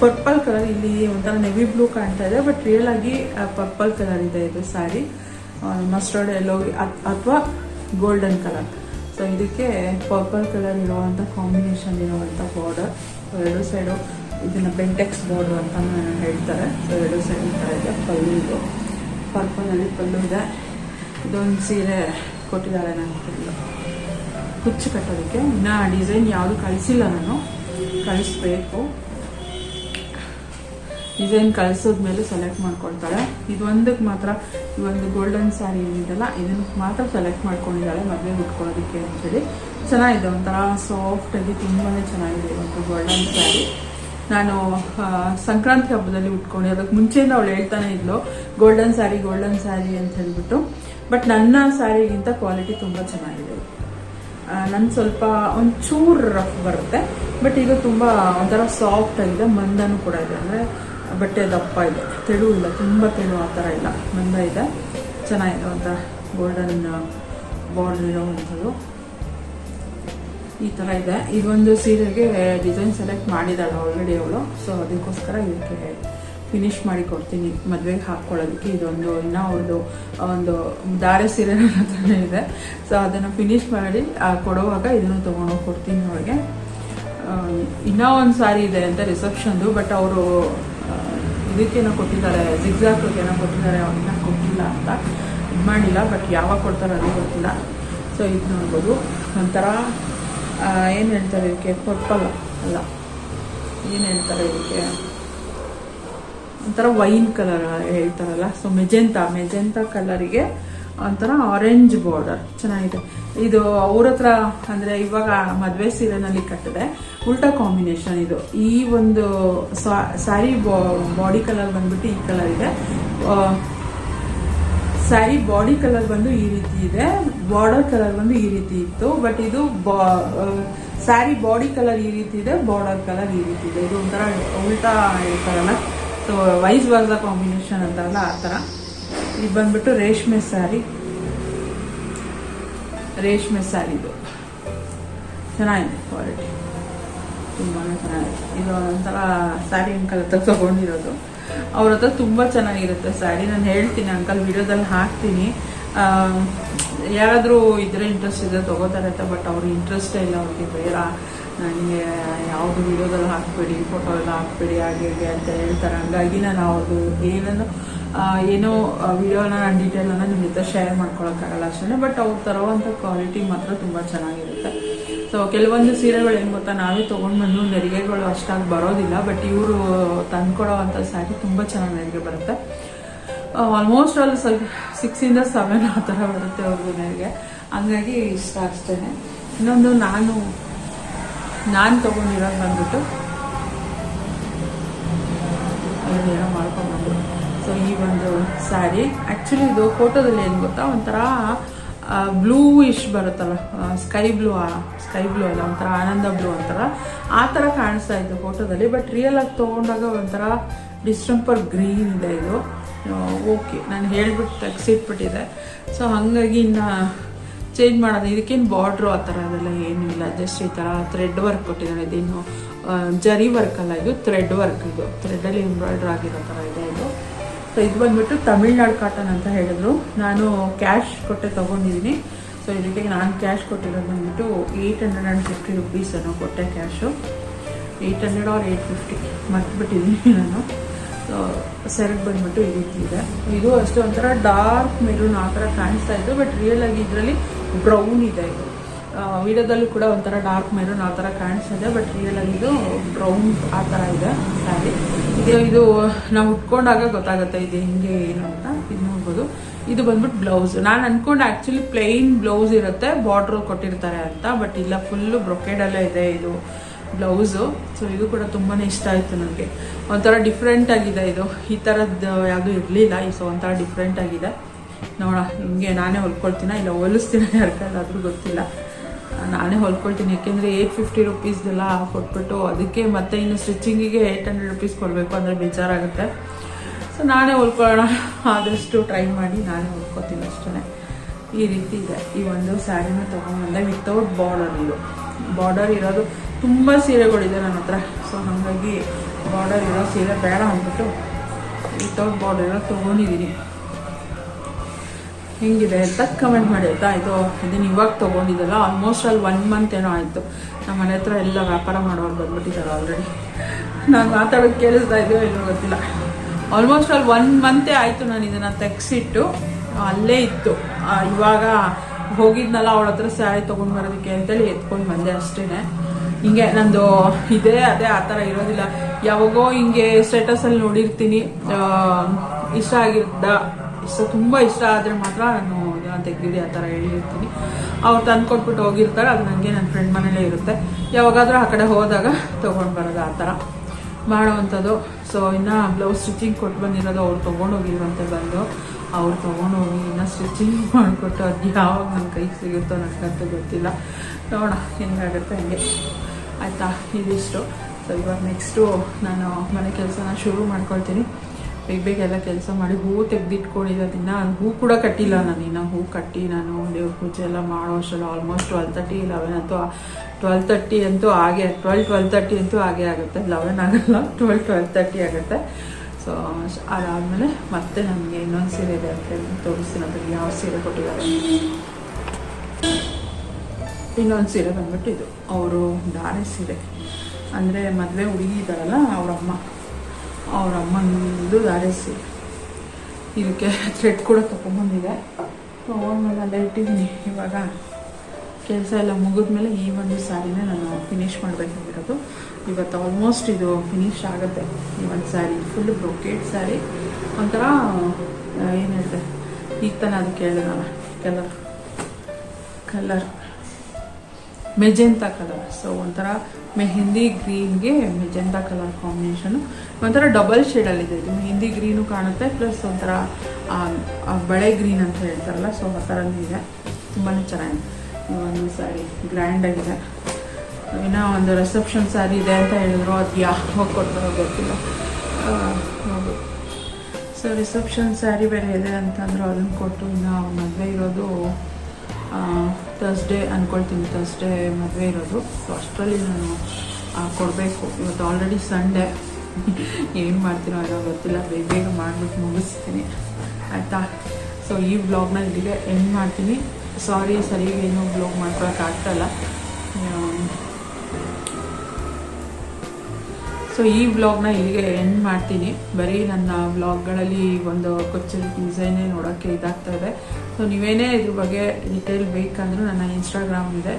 ಪರ್ಪಲ್ ಕಲರ್ ಇಲ್ಲಿ ಒಂಥರ ನೆವಿ ಬ್ಲೂ ಕಾಣ್ತಾ ಇದೆ ಬಟ್ ರಿಯಲ್ ಆಗಿ ಪರ್ಪಲ್ ಕಲರ್ ಇದೆ ಇದು ಸ್ಯಾರಿ ಮಸ್ಟರ್ಡ್ ಎಲ್ಲೋ ಅಥವಾ ಗೋಲ್ಡನ್ ಕಲರ್ ಸೊ ಇದಕ್ಕೆ ಪರ್ಪಲ್ ಕಲರ್ ಇರುವಂಥ ಕಾಂಬಿನೇಷನ್ ಇರುವಂಥ ಬಾರ್ಡರ್ ಎರಡು ಸೈಡು ಇದನ್ನು ಬೆಂಟೆಕ್ಸ್ ಬಾರ್ಡರ್ ಅಂತ ಹೇಳ್ತಾರೆ. ಸೊ ಎರಡು ಸೈಡ್ ಇದೆ. ಪಲ್ಲು ಇದು. ಪರ್ಪಲಲ್ಲಿ ಪಲ್ಲು ಇದೆ. ಇದೊಂದು ಸೀರೆ ಕೊಟ್ಟಿದ್ದಾರೆ ನಾನು ಕುಚ್ಚು ಕಟ್ಟೋದಕ್ಕೆ. ಇನ್ನು ಡಿಸೈನ್ ಯಾವುದು ಕಳಿಸಿಲ್ಲ ನಾನು. ಕಳಿಸ್ಬೇಕು. ಡಿಸೈನ್ ಕಳಿಸಿದ್ಮೇಲೆ ಸೆಲೆಕ್ಟ್ ಮಾಡ್ಕೊಳ್ತಾಳೆ ಇದೊಂದಕ್ಕೆ ಮಾತ್ರ ಈ ಒಂದು ಗೋಲ್ಡನ್ ಸ್ಯಾರಿ ಏನಿದೆಲ್ಲ ಇದನ್ನು ಮಾತ್ರ ಸೆಲೆಕ್ಟ್ ಮಾಡ್ಕೊಂಡಿದ್ದಾಳೆ ಮದುವೆ ಉಟ್ಕೊಳ್ಳೋದಕ್ಕೆ ಅಂತೇಳಿ. ಚೆನ್ನಾಗಿದೆ, ಒಂಥರ ಸಾಫ್ಟಾಗಿ ತುಂಬಾ ಚೆನ್ನಾಗಿದೆ ಇವತ್ತು ಗೋಲ್ಡನ್ ಸ್ಯಾರಿ ನಾನು ಸಂಕ್ರಾಂತಿ ಹಬ್ಬದಲ್ಲಿ ಉಟ್ಕೊಂಡು. ಅದಕ್ಕೆ ಮುಂಚೆಯಿಂದ ಅವಳು ಹೇಳ್ತಾನೆ ಇದ್ಲು ಗೋಲ್ಡನ್ ಸ್ಯಾರಿ ಗೋಲ್ಡನ್ ಸ್ಯಾರಿ ಅಂತ ಹೇಳ್ಬಿಟ್ಟು. ಬಟ್ ನನ್ನ ಸ್ಯಾರಿಗಿಂತ ಕ್ವಾಲಿಟಿ ತುಂಬ ಚೆನ್ನಾಗಿದೆ. ನನ್ನ ಸ್ವಲ್ಪ ಒಂಚೂರು ರಫ್ ಬರುತ್ತೆ. ಬಟ್ ಇದು ತುಂಬ ಒಂಥರ ಸಾಫ್ಟ್ ಆಗಿದೆ, ಮಂದನೂ ಕೂಡ ಇದೆ. ಅಂದರೆ ಬಟ್ಟೆ ದಪ್ಪ ಇದೆ. ತೆಳು ಇಲ್ಲ, ತುಂಬ ತೆಳು ಆ ಥರ ಇಲ್ಲ. ಮಂದ ಇದೆ. ಚೆನ್ನಾಗಿದೆ ಒಂಥರ ಗೋಲ್ಡನ್ ಬಾರ್ಡರ್ ಇರೋವಂಥದ್ದು ಈ ಥರ ಇದೆ. ಇದೊಂದು ಸೀರೆಗೆ ಡಿಸೈನ್ ಸೆಲೆಕ್ಟ್ ಮಾಡಿದ್ದಾಳೆ ಆಲ್ರೆಡಿ ಅವಳು. ಸೊ ಅದಕ್ಕೋಸ್ಕರ ಇದಕ್ಕೆ ಫಿನಿಶ್ ಮಾಡಿ ಕೊಡ್ತೀನಿ. ಮದುವೆಗೆ ಹಾಕ್ಕೊಳ್ಳೋದಕ್ಕೆ ಇದೊಂದು, ಇನ್ನೂ ಅವ್ರದ್ದು ಒಂದು ದಾರೆ ಸೀರೆ ಹತ್ರನೇ ಇದೆ. ಸೊ ಅದನ್ನು ಫಿನಿಶ್ ಮಾಡಿ ಕೊಡುವಾಗ ಇದನ್ನು ತೊಗೊಂಡೋಗಿ ಕೊಡ್ತೀನಿ ಅವಳಿಗೆ. ಇನ್ನೂ ಒಂದು ಸಾರಿ ಇದೆ ಅಂತ ರಿಸೆಪ್ಷನ್ದು ಬಟ್ ಅವರು ಇದಕ್ಕೇನೋ ಕೊಟ್ಟಿದ್ದಾರೆ ಜಿಗ್ಜಾಕ್ಗೇನೋ ಕೊಟ್ಟಿದ್ದಾರೆ ಅವನ್ನ ಕೊಟ್ಟಿಲ್ಲ ಅಂತ. ಇದು ಮಾಡಿಲ್ಲ ಬಟ್ ಯಾವಾಗ ಕೊಡ್ತಾರೆ ಅದು ಗೊತ್ತಿಲ್ಲ. ಸೊ ಇದು ನೋಡ್ಬೋದು. ಒಂಥರ ಏನು ಹೇಳ್ತಾರೆ ಇದಕ್ಕೆ? ಪರ್ಪಲ್ ಅಲ್ಲ. ಏನು ಹೇಳ್ತಾರೆ ಇದಕ್ಕೆ? ಒಂಥರ ವೈನ್ ಕಲರ್ ಹೇಳ್ತಾರಲ್ಲ. ಸೊ ಮೆಜೆಂತ ಮೆಜೆಂತ ಕಲರಿಗೆ ಒಂಥರ ಆರೆಂಜ್ ಬಾರ್ಡರ್ ಚೆನ್ನಾಗಿದೆ. ಇದು ಅವ್ರ ಹತ್ರ ಅಂದರೆ ಇವಾಗ ಮದುವೆ ಸೀರೆನಲ್ಲಿ ಕಟ್ಟಿದೆ. ಉಲ್ಟಾ ಕಾಂಬಿನೇಷನ್ ಇದು. ಈ ಒಂದು ಸ್ಯಾರಿ ಬಾಡಿ ಕಲರ್ ಬಂದ್ಬಿಟ್ಟು ಈ ಕಲರ್ ಇದೆ. ಸ್ಯಾರಿ ಬಾಡಿ ಕಲರ್ ಬಂದು ಈ ರೀತಿ ಇದೆ. ಬಾರ್ಡರ್ ಕಲರ್ ಬಂದು ಈ ರೀತಿ ಇತ್ತು. ಬಟ್ ಇದು ಸ್ಯಾರಿ ಬಾಡಿ ಕಲರ್ ಈ ರೀತಿ ಇದೆ ಬಾರ್ಡರ್ ಕಲರ್ ಈ ರೀತಿ ಇದೆ. ಇದು ಒಂಥರ ಉಲ್ಟಾ ಹೇಳ್ತಾರಲ್ಲ ಸೊ ವೈಸ್ ವರ್ಸ ಕಾಂಬಿನೇಷನ್ ಅಂತಾರಲ್ಲ, ಆ ಥರ. ಇದು ಬಂದ್ಬಿಟ್ಟು ರೇಷ್ಮೆ ಸ್ಯಾರಿ ರೇಷ್ಮೆ ಸ್ಯಾರಿ ಇದು. ಚೆನ್ನಾಗಿದೆ ಕ್ವಾಲಿಟಿ ತುಂಬಾ ಚೆನ್ನಾಗಿದೆ. ಇದು ಒಂಥರ ಸ್ಯಾರಿ ಅಂಕಲ್ ಹತ್ರ ತೊಗೊಂಡಿರೋದು. ಅವ್ರ ಹತ್ರ ತುಂಬ ಚೆನ್ನಾಗಿರುತ್ತೆ ಸ್ಯಾರಿ ನಾನು ಹೇಳ್ತೀನಿ ಅಂಕಲ್, ವಿಡಿಯೋದಲ್ಲಿ ಹಾಕ್ತೀನಿ. ಯಾರಾದರೂ ಇದ್ರೆ ಇಂಟ್ರೆಸ್ಟ್ ಇದ್ರೆ ತೊಗೋತಾರೆ ಅಂತ ಬಟ್ ಅವ್ರಿಗೆ ಇಂಟ್ರೆಸ್ಟೇ ಇಲ್ಲ, ಅವ್ರಿಗೆ ಬೇಡ. ನನಗೆ ಯಾವುದು ವಿಡಿಯೋದಲ್ಲಿ ಹಾಕಬೇಡಿ ಫೋಟೋ ಎಲ್ಲ ಹಾಕಬೇಡಿ, ಹಾಗೆ, ಹೀಗೆ ಅಂತ ಹೇಳ್ತಾರೆ. ಹಂಗಾಗಿ ನಾನು ಅವ್ರದ್ದು ಏನನ್ನು ಏನೋ ವಿಡಿಯೋನ ಡೀಟೇಲ್ ಡೀಟೇಲನ್ನು ನಿಮ್ಮ ಜೊತೆ ಶೇರ್ ಮಾಡ್ಕೊಳಕ್ಕಾಗಲ್ಲ ಅಷ್ಟೇ ಬಟ್ ಅವ್ರು ತರೋವಂಥ ಕ್ವಾಲಿಟಿ ಮಾತ್ರ ತುಂಬ ಚೆನ್ನಾಗಿರುತ್ತೆ. ಸೊ ಕೆಲವೊಂದು ಸೀರೆಗಳು ಏನು ಗೊತ್ತಾ, ನಾವೇ ತೊಗೊಂಡು ಬಂದು ನೆರಿಗೆಗಳು ಅಷ್ಟಾಗಿ ಬರೋದಿಲ್ಲ ಬಟ್ ಇವರು ತಂದ್ಕೊಡೋ ಅಂಥ ಸ್ಯಾರಿ ತುಂಬ ಚೆನ್ನಾಗಿ ನೆರಿಗೆ ಬರುತ್ತೆ. ಆಲ್ಮೋಸ್ಟ್ ಆಲ್ ಸಿಕ್ಸಿಂದ ಸೆವೆನ್ ಆ ಥರ ಬರುತ್ತೆ ಅವ್ರ ನೆರಿಗೆ ಹಂಗಾಗಿ ಇಷ್ಟ ಅಷ್ಟೇ ಇನ್ನೊಂದು ನಾನು ನಾನು ತೊಗೊಂಡಿರೋದು ಬಂದ್ಬಿಟ್ಟು ಏನೋ ಮಾಡ್ಕೊಂಡ್ಬಂದು ಸೊ ಈ ಒಂದು ಸ್ಯಾರಿ ಆ್ಯಕ್ಚುಲಿ ಇದು ಫೋಟೋದಲ್ಲಿ ಏನು ಗೊತ್ತಾ? ಒಂಥರ ಬ್ಲೂ ಇಶ್ ಬರುತ್ತಲ್ಲ ಸ್ಕೈ ಬ್ಲೂ ಸ್ಕೈ ಬ್ಲೂ ಅಲ್ಲ, ಒಂಥರ ಆನಂದ ಬ್ಲೂ ಅಂತಾರ. ಆ ಥರ ಕಾಣಿಸ್ತಾ ಇತ್ತು ಫೋಟೋದಲ್ಲಿ ಬಟ್ ರಿಯಲ್ ಆಗಿ ತೊಗೊಂಡಾಗ ಒಂಥರ ಡಿಸ್ಟಂಪರ್ ಗ್ರೀನ್ ಇದೆ ಇದು. ಓಕೆ ನಾನು ಹೇಳ್ಬಿಟ್ಟು ತೆಗ್ಸಿಟ್ಬಿಟ್ಟಿದೆ. ಸೊ ಹಾಗಾಗಿ ಇನ್ನು ಚೇಂಜ್ ಮಾಡೋದು, ಇದಕ್ಕೇನು ಬಾರ್ಡ್ರು ಆ ಥರ ಅದೆಲ್ಲ ಏನೂ ಇಲ್ಲ. ಜಸ್ಟ್ ಈ ಥರ ಥ್ರೆಡ್ ವರ್ಕ್ ಕೊಟ್ಟಿದ್ದಾರೆ. ಇದೇನು ಜರಿ ವರ್ಕ್ ಅಲ್ಲ, ಇದು ಥ್ರೆಡ್ ವರ್ಕ್ ಇದು. ಥ್ರೆಡಲ್ಲಿ ಎಂಬ್ರಾಯ್ಡ್ರ್ ಆಗಿರೋ ಥರ ಸೊ ಇದು ಬಂದ್ಬಿಟ್ಟು ತಮಿಳ್ನಾಡು ಕಾಟನ್ ಅಂತ ಹೇಳಿದ್ರು. ನಾನು ಕ್ಯಾಶ್ ಕೊಟ್ಟೆ ತೊಗೊಂಡಿದ್ದೀನಿ. ಸೊ ಜೊತೆಗೆ ನಾನು ಕ್ಯಾಶ್ ಕೊಟ್ಟಿರೋದು ಬಂದ್ಬಿಟ್ಟು eight hundred and fifty rupees ಅನ್ನೋ ಕೊಟ್ಟೆ cash eight hundred or eight fifty ಮರ್ತ್ಬಿಟ್ಟಿದ್ದೀನಿ ನಾನು. ಸೊ ಸೆರಗ್ ಬಂದ್ಬಿಟ್ಟು ಈ ರೀತಿ ಇದೆ. ಇದು ಅಷ್ಟೇ ಒಂಥರ ಡಾರ್ಕ್ ಮೆರೂನ್ ಆ ಥರ ಕಾಣಿಸ್ತಾ ಇತ್ತು ಬಟ್ ರಿಯಲ್ ಆಗಿ ಇದರಲ್ಲಿ ಬ್ರೌನ್ ಇದೆ ಇದು. ವಿಡಿಯೋದಲ್ಲೂ ಕೂಡ ಒಂಥರ ಡಾರ್ಕ್ ಮೆರೂನ್ ಆ ಥರ ಕಾಣಿಸ್ತಿದೆ ಬಟ್ ರಿಯಲ್ ಆಗಿ ಇದು ಬ್ರೌನ್ ಆ ಥರ ಇದೆ ಸ್ಯಾರಿ ಇದು ಇದು ನಾವು ಉಟ್ಕೊಂಡಾಗ ಗೊತ್ತಾಗುತ್ತೆ ಇದು ಹೆಂಗೆ ಏನು ಅಂತ, ಇದು ನೋಡ್ಬೋದು. ಇದು ಬಂದ್ಬಿಟ್ಟು ಬ್ಲೌಸ್ ನಾನು ಅಂದ್ಕೊಂಡು ಆ್ಯಕ್ಚುಲಿ ಪ್ಲೈನ್ ಬ್ಲೌಸ್ ಇರುತ್ತೆ ಬಾರ್ಡ್ರ್ ಕೊಟ್ಟಿರ್ತಾರೆ ಅಂತ ಬಟ್ ಇಲ್ಲ ಫುಲ್ಲು ಬ್ರೊಕೇಡಲ್ಲೇ ಇದೆ ಇದು ಬ್ಲೌಸು ಸೊ ಇದು ಕೂಡ ತುಂಬಾ ಇಷ್ಟ ಆಯಿತು ನನಗೆ. ಒಂಥರ ಡಿಫ್ರೆಂಟ್ ಆಗಿದೆ ಇದು. ಈ ಥರದ್ದು ಯಾವುದೂ ಇರಲಿಲ್ಲ ಸೊ ಒಂಥರ ಡಿಫ್ರೆಂಟ್ ಆಗಿದೆ. ನೋಡ, ಹಿಂಗೆ ನಾನೇ ಹೊಲ್ಕೊಳ್ತೀನ, ಇಲ್ಲ ಹೊಲಿಸ್ತೀನ ಯಾರಿಗಾದ್ರೂ ಗೊತ್ತಿಲ್ಲ. ನಾನೇ ಹೊಲ್ಕೊಳ್ತೀನಿ, ಯಾಕೆಂದರೆ ಏಯ್ಟ್ ಫಿಫ್ಟಿ ರುಪೀಸ್ದೆಲ್ಲ ಕೊಟ್ಬಿಟ್ಟು ಅದಕ್ಕೆ ಮತ್ತೆ ಇನ್ನು ಸ್ಟಿಚಿಂಗಿಗೆ ಏಯ್ಟ್ ಹಂಡ್ರೆಡ್ ರುಪೀಸ್ ಕೊಡಬೇಕು ಅಂದರೆ ಬೇಜಾರಾಗುತ್ತೆ. ಸೊ ನಾನೇ ಹೊಲ್ಕೊಳ್ಳೋಣ. ಆದಷ್ಟು ಟ್ರೈ ಮಾಡಿ ನಾನೇ ಹೊಲ್ಕೊತೀನಿ ಅಷ್ಟೇ ಈ ರೀತಿ ಇದೆ. ಈ ಒಂದು ಸ್ಯಾರಿನ ತೊಗೊಂಡ್ಬಂದೆ ವಿತೌಟ್ ಬಾರ್ಡರ್ ಇದು ಬಾರ್ಡರ್ ಇರೋದು ತುಂಬ ಸೀರೆಗಳಿದೆ ನನ್ನ ಹತ್ರ. ಸೊ ಹಾಗಾಗಿ ಬಾರ್ಡರ್ ಇರೋ ಸೀರೆ ಬೇಡ ಅಂದ್ಬಿಟ್ಟು ವಿತೌಟ್ ಬಾರ್ಡರ್ ಇರೋ ತೊಗೊಂಡಿದ್ದೀನಿ. ಹೆಂಗಿದೆ ಅಂತ ಕಮೆಂಟ್ ಮಾಡಿ ಆಯ್ತಾ ಇದು ಇದನ್ನು ಇವಾಗ ತೊಗೊಂಡಿದ್ದಲ್ಲ ಆಲ್ಮೋಸ್ಟ್ ಅಲ್ಲಿ ಒನ್ ಮಂತ್ ಏನೋ ಆಯಿತು. ನಮ್ಮ ಮನೆ ಹತ್ರ ಎಲ್ಲ ವ್ಯಾಪಾರ ಮಾಡೋರು ಬಂದ್ಬಿಟ್ಟಿದ್ದಾರೆ ಆಲ್ರೆಡಿ ನಾನು ಮಾತಾಡೋದು ಕೇಳಿಸ್ತಾ ಇದೆಯೋ ಏನೋ ಗೊತ್ತಿಲ್ಲ. ಆಲ್ಮೋಸ್ಟ್ ಅಲ್ಲಿ ಒನ್ ಮಂತೇ ಆಯಿತು ನಾನು ಇದನ್ನು ತೆಗ್ಸಿಟ್ಟು, ಅಲ್ಲೇ ಇತ್ತು. ಇವಾಗ ಹೋಗಿದ್ನಲ್ಲ, ಅವಳ ಹತ್ರ ಸ್ಯಾರಿ ತೊಗೊಂಡು ಬರೋದಕ್ಕೆ ಅಂತೇಳಿ ಎತ್ಕೊಂಡು ಬಂದೆ ಅಷ್ಟೇ ಹಿಂಗೆ ನಂದು ಇದೇ, ಅದೇ ಆ ಥರ ಇರೋದಿಲ್ಲ. ಯಾವಾಗೋ ಹಿಂಗೆ ಸ್ಟೇಟಸಲ್ಲಿ ನೋಡಿರ್ತೀನಿ. ಇಷ್ಟ ಆಗಿದ್ದ ಇಷ್ಟ, ತುಂಬ ಇಷ್ಟ ಆದರೆ ಮಾತ್ರ ನಾನು ಇದನ್ನು ತೆಗ್ದಿದ್ದೆ ಆ ಥರ ಹೇಳಿರ್ತೀನಿ. ಅವ್ರು ತಂದು ಕೊಟ್ಬಿಟ್ಟು ಹೋಗಿರ್ತಾರೆ, ಅದು ನನಗೆ ನನ್ನ ಫ್ರೆಂಡ್ ಮನೇಲೇ ಇರುತ್ತೆ. ಯಾವಾಗಾದರೂ ಆ ಕಡೆ ಹೋದಾಗ ತೊಗೊಂಡು ಬರೋದು ಆ ಥರ ಮಾಡೋವಂಥದ್ದು. ಸೊ ಇನ್ನು ಬ್ಲೌಸ್ ಸ್ಟಿಚಿಂಗ್ ಕೊಟ್ಟು ಬಂದಿರೋದು ಅವ್ರು ತೊಗೊಂಡೋಗಿಲ್ವಂತೆ ಬಂದು, ಅವ್ರು ತೊಗೊಂಡೋಗಿ ಇನ್ನು ಸ್ಟಿಚಿಂಗ್ ಮಾಡಿಕೊಟ್ಟು ಅದು ಯಾವಾಗ ನನ್ನ ಕೈಗೆ ಸಿಗುತ್ತೋ ನನಗಂತೂ ಗೊತ್ತಿಲ್ಲ. ನೋಡೋಣ, ಹೆಂಗಾಗುತ್ತೆ ಹಂಗೆ. ಆಯಿತಾ, ಇದಿಷ್ಟು. ಸೊ ಇವಾಗ ನೆಕ್ಸ್ಟು ನಾನು ಮನೆ ಕೆಲಸನ ಶುರು ಮಾಡ್ಕೊಳ್ತೀನಿ. ಬೇಗ ಬೇಗ ಎಲ್ಲ ಕೆಲಸ ಮಾಡಿ ಹೂವು ದಿನ, ಹೂ ಕೂಡ ಕಟ್ಟಿಲ್ಲ ನಾನು. ಇನ್ನು ಹೂ ಕಟ್ಟಿ ನಾನು ದೇವ್ರ ಪೂಜೆ ಎಲ್ಲ ಮಾಡೋ ಅಷ್ಟರಲ್ಲಿ ಆಲ್ಮೋಸ್ಟ್ ಟ್ವೆಲ್ ತರ್ಟಿ ಲೆವೆನ್ ಅಂತೂ ಟ್ವೆಲ್ ತರ್ಟಿ ಅಂತೂ ಹಾಗೆ ಟ್ವೆಲ್ ಟ್ವೆಲ್ ತರ್ಟಿ ಅಂತೂ ಹಾಗೆ ಆಗುತ್ತೆ. ಲೆವೆನ್ ಆಗಲ್ಲ ಟ್ವೆಲ್ ಟ್ವೆಲ್ ತರ್ಟಿ ಆಗುತ್ತೆ. ಸೊ ಅದಾದಮೇಲೆ ಮತ್ತೆ ನನಗೆ ಇನ್ನೊಂದು ಸೀರೆ ಇದೆ ಅಂತ ಹೇಳಿ ತೋರಿಸ್ತೀನಿ. ಅದ್ರಲ್ಲಿ ಯಾವ ಸೀರೆ ಕೊಟ್ಟಿದ್ದಾರೆ. ಇನ್ನೊಂದು ಸೀರೆ ಬಂದ್ಬಿಟ್ಟು ಇದು. ಅವರು ದಾರೆ ಸೀರೆ. ಅಂದರೆ ಮದುವೆ ಹುಡುಗಿ ಇದ್ದಾರಲ್ಲ ಅವರಮ್ಮ ಅವ್ರ ಅಮ್ಮಂದು ಆರೆಸಿ ಇದಕ್ಕೆ ಥ್ರೆಡ್ ಕೂಡ ತೊಗೊಂಬಂದಿದೆ. ತೊಗೊಂಡ್ಮೇಲೆ ಅಲ್ಲೇ ಇಟ್ಟಿದ್ದೀನಿ. ಇವಾಗ ಕೆಲಸ ಎಲ್ಲ ಮುಗಿದ್ಮೇಲೆ ಈ ಒಂದು ಸ್ಯಾರಿನೇ ನಾನು ಫಿನಿಷ್ ಮಾಡಬೇಕಾಗಿರೋದು ಇವತ್ತು ಆಲ್ಮೋಸ್ಟ್ ಇದು ಫಿನಿಶ್ ಆಗುತ್ತೆ. ಈ ಒಂದು ಸ್ಯಾರಿ ಫುಲ್ ಬ್ರೊಕೇಟ್ ಸ್ಯಾರಿ ಒಂಥರ ಏನು ಹೇಳ್ತೆ? ಈಗ ತಾನೇ ಅದಕ್ಕೆ ಹೇಳಿದ್ನಲ್ಲ colour colour magenta colour. So ಒಂಥರ ಮೆಹಂದಿ ಗ್ರೀನ್ಗೆ ಮೆಜೆಂತ ಕಲರ್ ಕಾಂಬಿನೇಷನು. ಒಂಥರ ಡಬಲ್ ಶೇಡಲ್ಲಿದೆ. ಇದು ಮೆಹಂದಿ ಗ್ರೀನು ಕಾಣುತ್ತೆ, ಪ್ಲಸ್ ಒಂಥರ ಬಳೆ ಗ್ರೀನ್ ಅಂತ ಹೇಳ್ತಾರಲ್ಲ, ಸೊ ಆ ಥರನೂ ಇದೆ. ತುಂಬಾ ಚೆನ್ನಾಗಿದೆ. ಒಂದು ಸ್ಯಾರಿ ಗ್ರ್ಯಾಂಡಾಗಿದೆ. ಇನ್ನೂ ಒಂದು ರಿಸೆಪ್ಷನ್ ಸ್ಯಾರಿ ಇದೆ ಅಂತ ಹೇಳಿದ್ರು, ಅದು ಯಾವಾಗ ಕೊಡ್ತಾರೋ ಗೊತ್ತಿಲ್ಲ. ಹೌದು. ಸೊ ರಿಸೆಪ್ಷನ್ ಸ್ಯಾರಿ ಬೇರೆ ಇದೆ ಅಂತಂದ್ರು, ಅದನ್ನು ಕೊಟ್ಟು ಇನ್ನು ಮದುವೆ ಇರೋದು ತರ್ಸ್ಡೇ ಅಂದ್ಕೊಳ್ತೀನಿ ತರ್ಸ್ಡೇ ಮದುವೆ ಇರೋದು. ಸೊ ಅಷ್ಟರಲ್ಲಿ ನಾನು ಕೊಡಬೇಕು. ಇವತ್ತು ಆಲ್ರೆಡಿ ಸಂಡೇ ಏನು ಮಾಡ್ತೀನೋ ಅನ್ನೋ ಗೊತ್ತಿಲ್ಲ. ಬೇಗ ಬೇಗ ಮಾಡಿಬಿಟ್ಟು ಮುಗಿಸ್ತೀನಿ. ಆಯಿತಾ? ಸೊ ಈ ವ್ಲಾಗ್ನ ಇಲ್ಲಿಗೆ ಎಂಡ್ ಮಾಡ್ತೀನಿ. ಸಾರಿ ಸರಿಯಾಗಿ ಏನೂ ಮಾಡ್ಕೊಳಕ್ಕೆ ಮಾಡ್ಕೊಳಕ್ಕಾಗ್ತಾಯಿಲ್ಲ ಸೊ ಈ ವ್ಲಾಗ್ನ ಇಲ್ಲಿಗೆ ಎಂಡ್ ಮಾಡ್ತೀನಿ. ಬರೀ ನನ್ನ ವ್ಲಾಗ್ಗಳಲ್ಲಿ ಒಂದು ಕೊಚ್ಚಲ್ ಡಿಸೈನೇ ನೋಡೋಕ್ಕೆ ಇದಾಗ್ತಾ ಇದೆ. ಸೊ ನೀವೇನೇ ಇದ್ರ ಬಗ್ಗೆ ಡಿಟೇಲ್ ಬೇಕಂದ್ರೂ ನನ್ನ ಇನ್ಸ್ಟಾಗ್ರಾಮ್ ಇದೆ.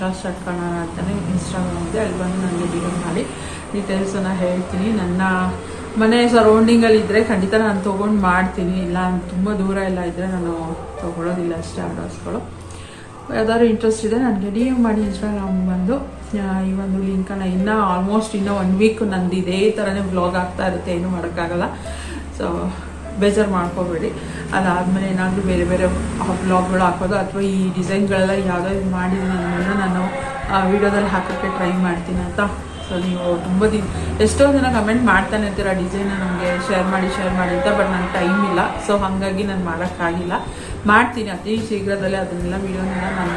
ಶಾಸ್ತ್ರ ಕನ್ನಡ ಅಂತಲೇ ಇನ್ಸ್ಟಾಗ್ರಾಮ್ ಇದೆ. ಅಲ್ಲಿ ಬಂದು ನನಗೆ ಡಿ ಮಾಡಿ ಡೀಟೇಲ್ಸನ್ನು ಹೇಳ್ತೀನಿ. ನನ್ನ ಮನೆ ಸರೌಂಡಿಂಗಲ್ಲಿ ಇದ್ದರೆ ಖಂಡಿತ ನಾನು ತೊಗೊಂಡು ಮಾಡ್ತೀನಿ. ಇಲ್ಲ, ತುಂಬ ದೂರ ಎಲ್ಲ ಇದ್ದರೆ ನಾನು ತೊಗೊಳೋದಿಲ್ಲ ಅಷ್ಟೇ ಆರ್ಡರ್ಸ್ಗಳು ಯಾವ್ದಾದ್ರು ಇಂಟ್ರೆಸ್ಟ್ ಇದೆ, ನನಗೆ ಡಿ ಎಂ ಮಾಡಿ ಇನ್ಸ್ಟಾಗ್ರಾಮ್ ಬಂದು ಈ ಒಂದು ಲಿಂಕನ್ನು ಇನ್ನೂ ಆಲ್ಮೋಸ್ಟ್ ಇನ್ನೂ ಒನ್ ವೀಕ್ ನಂದು ಇದೇ ಥರನೇ ವ್ಲಾಗ್ ಆಗ್ತಾ ಇರುತ್ತೆ, ಏನೂ ಮಾಡೋಕ್ಕಾಗಲ್ಲ. ಸೊ ಬೇಜಾರು ಮಾಡ್ಕೋಬೇಡಿ. ಅದಾದಮೇಲೆ ಏನಾದರೂ ಬೇರೆ ಬೇರೆ ಬ್ಲಾಗ್ಗಳು ಹಾಕೋದು, ಅಥವಾ ಈ ಡಿಸೈನ್ಗಳೆಲ್ಲ ಯಾವುದಾದ್ರು ಮಾಡಿದ್ದೀನಿ ನಾನು ವಿಡಿಯೋದಲ್ಲಿ ಹಾಕೋಕ್ಕೆ ಟ್ರೈ ಮಾಡ್ತೀನಿ ಅಂತ. ಸೊ ನೀವು ತುಂಬ ದಿನ, ಎಷ್ಟೋ ಜನ ಕಮೆಂಟ್ ಮಾಡ್ತಾನೆ ಇರ್ತೀರ ಡಿಸೈನ್ ನಮಗೆ ಶೇರ್ ಮಾಡಿ ಶೇರ್ ಮಾಡಿ ಅಂತ ಬಟ್ ನನಗೆ ಟೈಮ್ ಇಲ್ಲ. ಸೊ ಹಾಗಾಗಿ ನಾನು ಮಾಡೋಕ್ಕಾಗಿಲ್ಲ. ಮಾಡ್ತೀನಿ ಅತಿ ಶೀಘ್ರದಲ್ಲೇ ಅದನ್ನೆಲ್ಲ ವಿಡಿಯೋನೆಲ್ಲ ನಾನು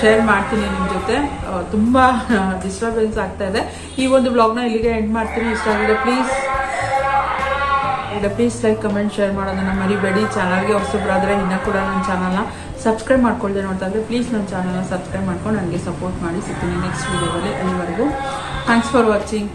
ಶೇರ್ ಮಾಡ್ತೀನಿ ನಿಮ್ಮ ಜೊತೆ. ತುಂಬ ಡಿಸ್ಟರ್ಬೆನ್ಸ್ ಆಗ್ತಾ ಇದೆ. ಈ ಒಂದು ಬ್ಲಾಗ್ನ ಇಲ್ಲಿಗೆ ಎಂಡ್ ಮಾಡ್ತೀನಿ. ಇಷ್ಟ ಆಗಿದೆ please please like comment share ಮಾಡೋದನ್ನ ಮರಿಬೇಡಿ. ಚಾನಲ್ಗೆ ಹೊಸಬ್ರಾದರೆ ಇನ್ನೂ ಕೂಡ ನನ್ನ ಚಾನಲ್ನ ಸಬ್ಸ್ಕ್ರೈಬ್ ಮಾಡ್ಕೊಳ್ದೆ ನೋಡ್ತಾ ಪ್ಲೀಸ್ ನನ್ನ ಚಾನಲ್ನ ಸಬ್ಸ್ಕ್ರೈಬ್ ಮಾಡ್ಕೊಂಡು ನನಗೆ ಸಪೋರ್ಟ್ ಮಾಡಿ ಸಿಗ್ತೀನಿ ನೆಕ್ಸ್ಟ್ ವೀಡಿಯೋದಲ್ಲಿ ಅಲ್ಲಿವರೆಗೂ. Thanks for watching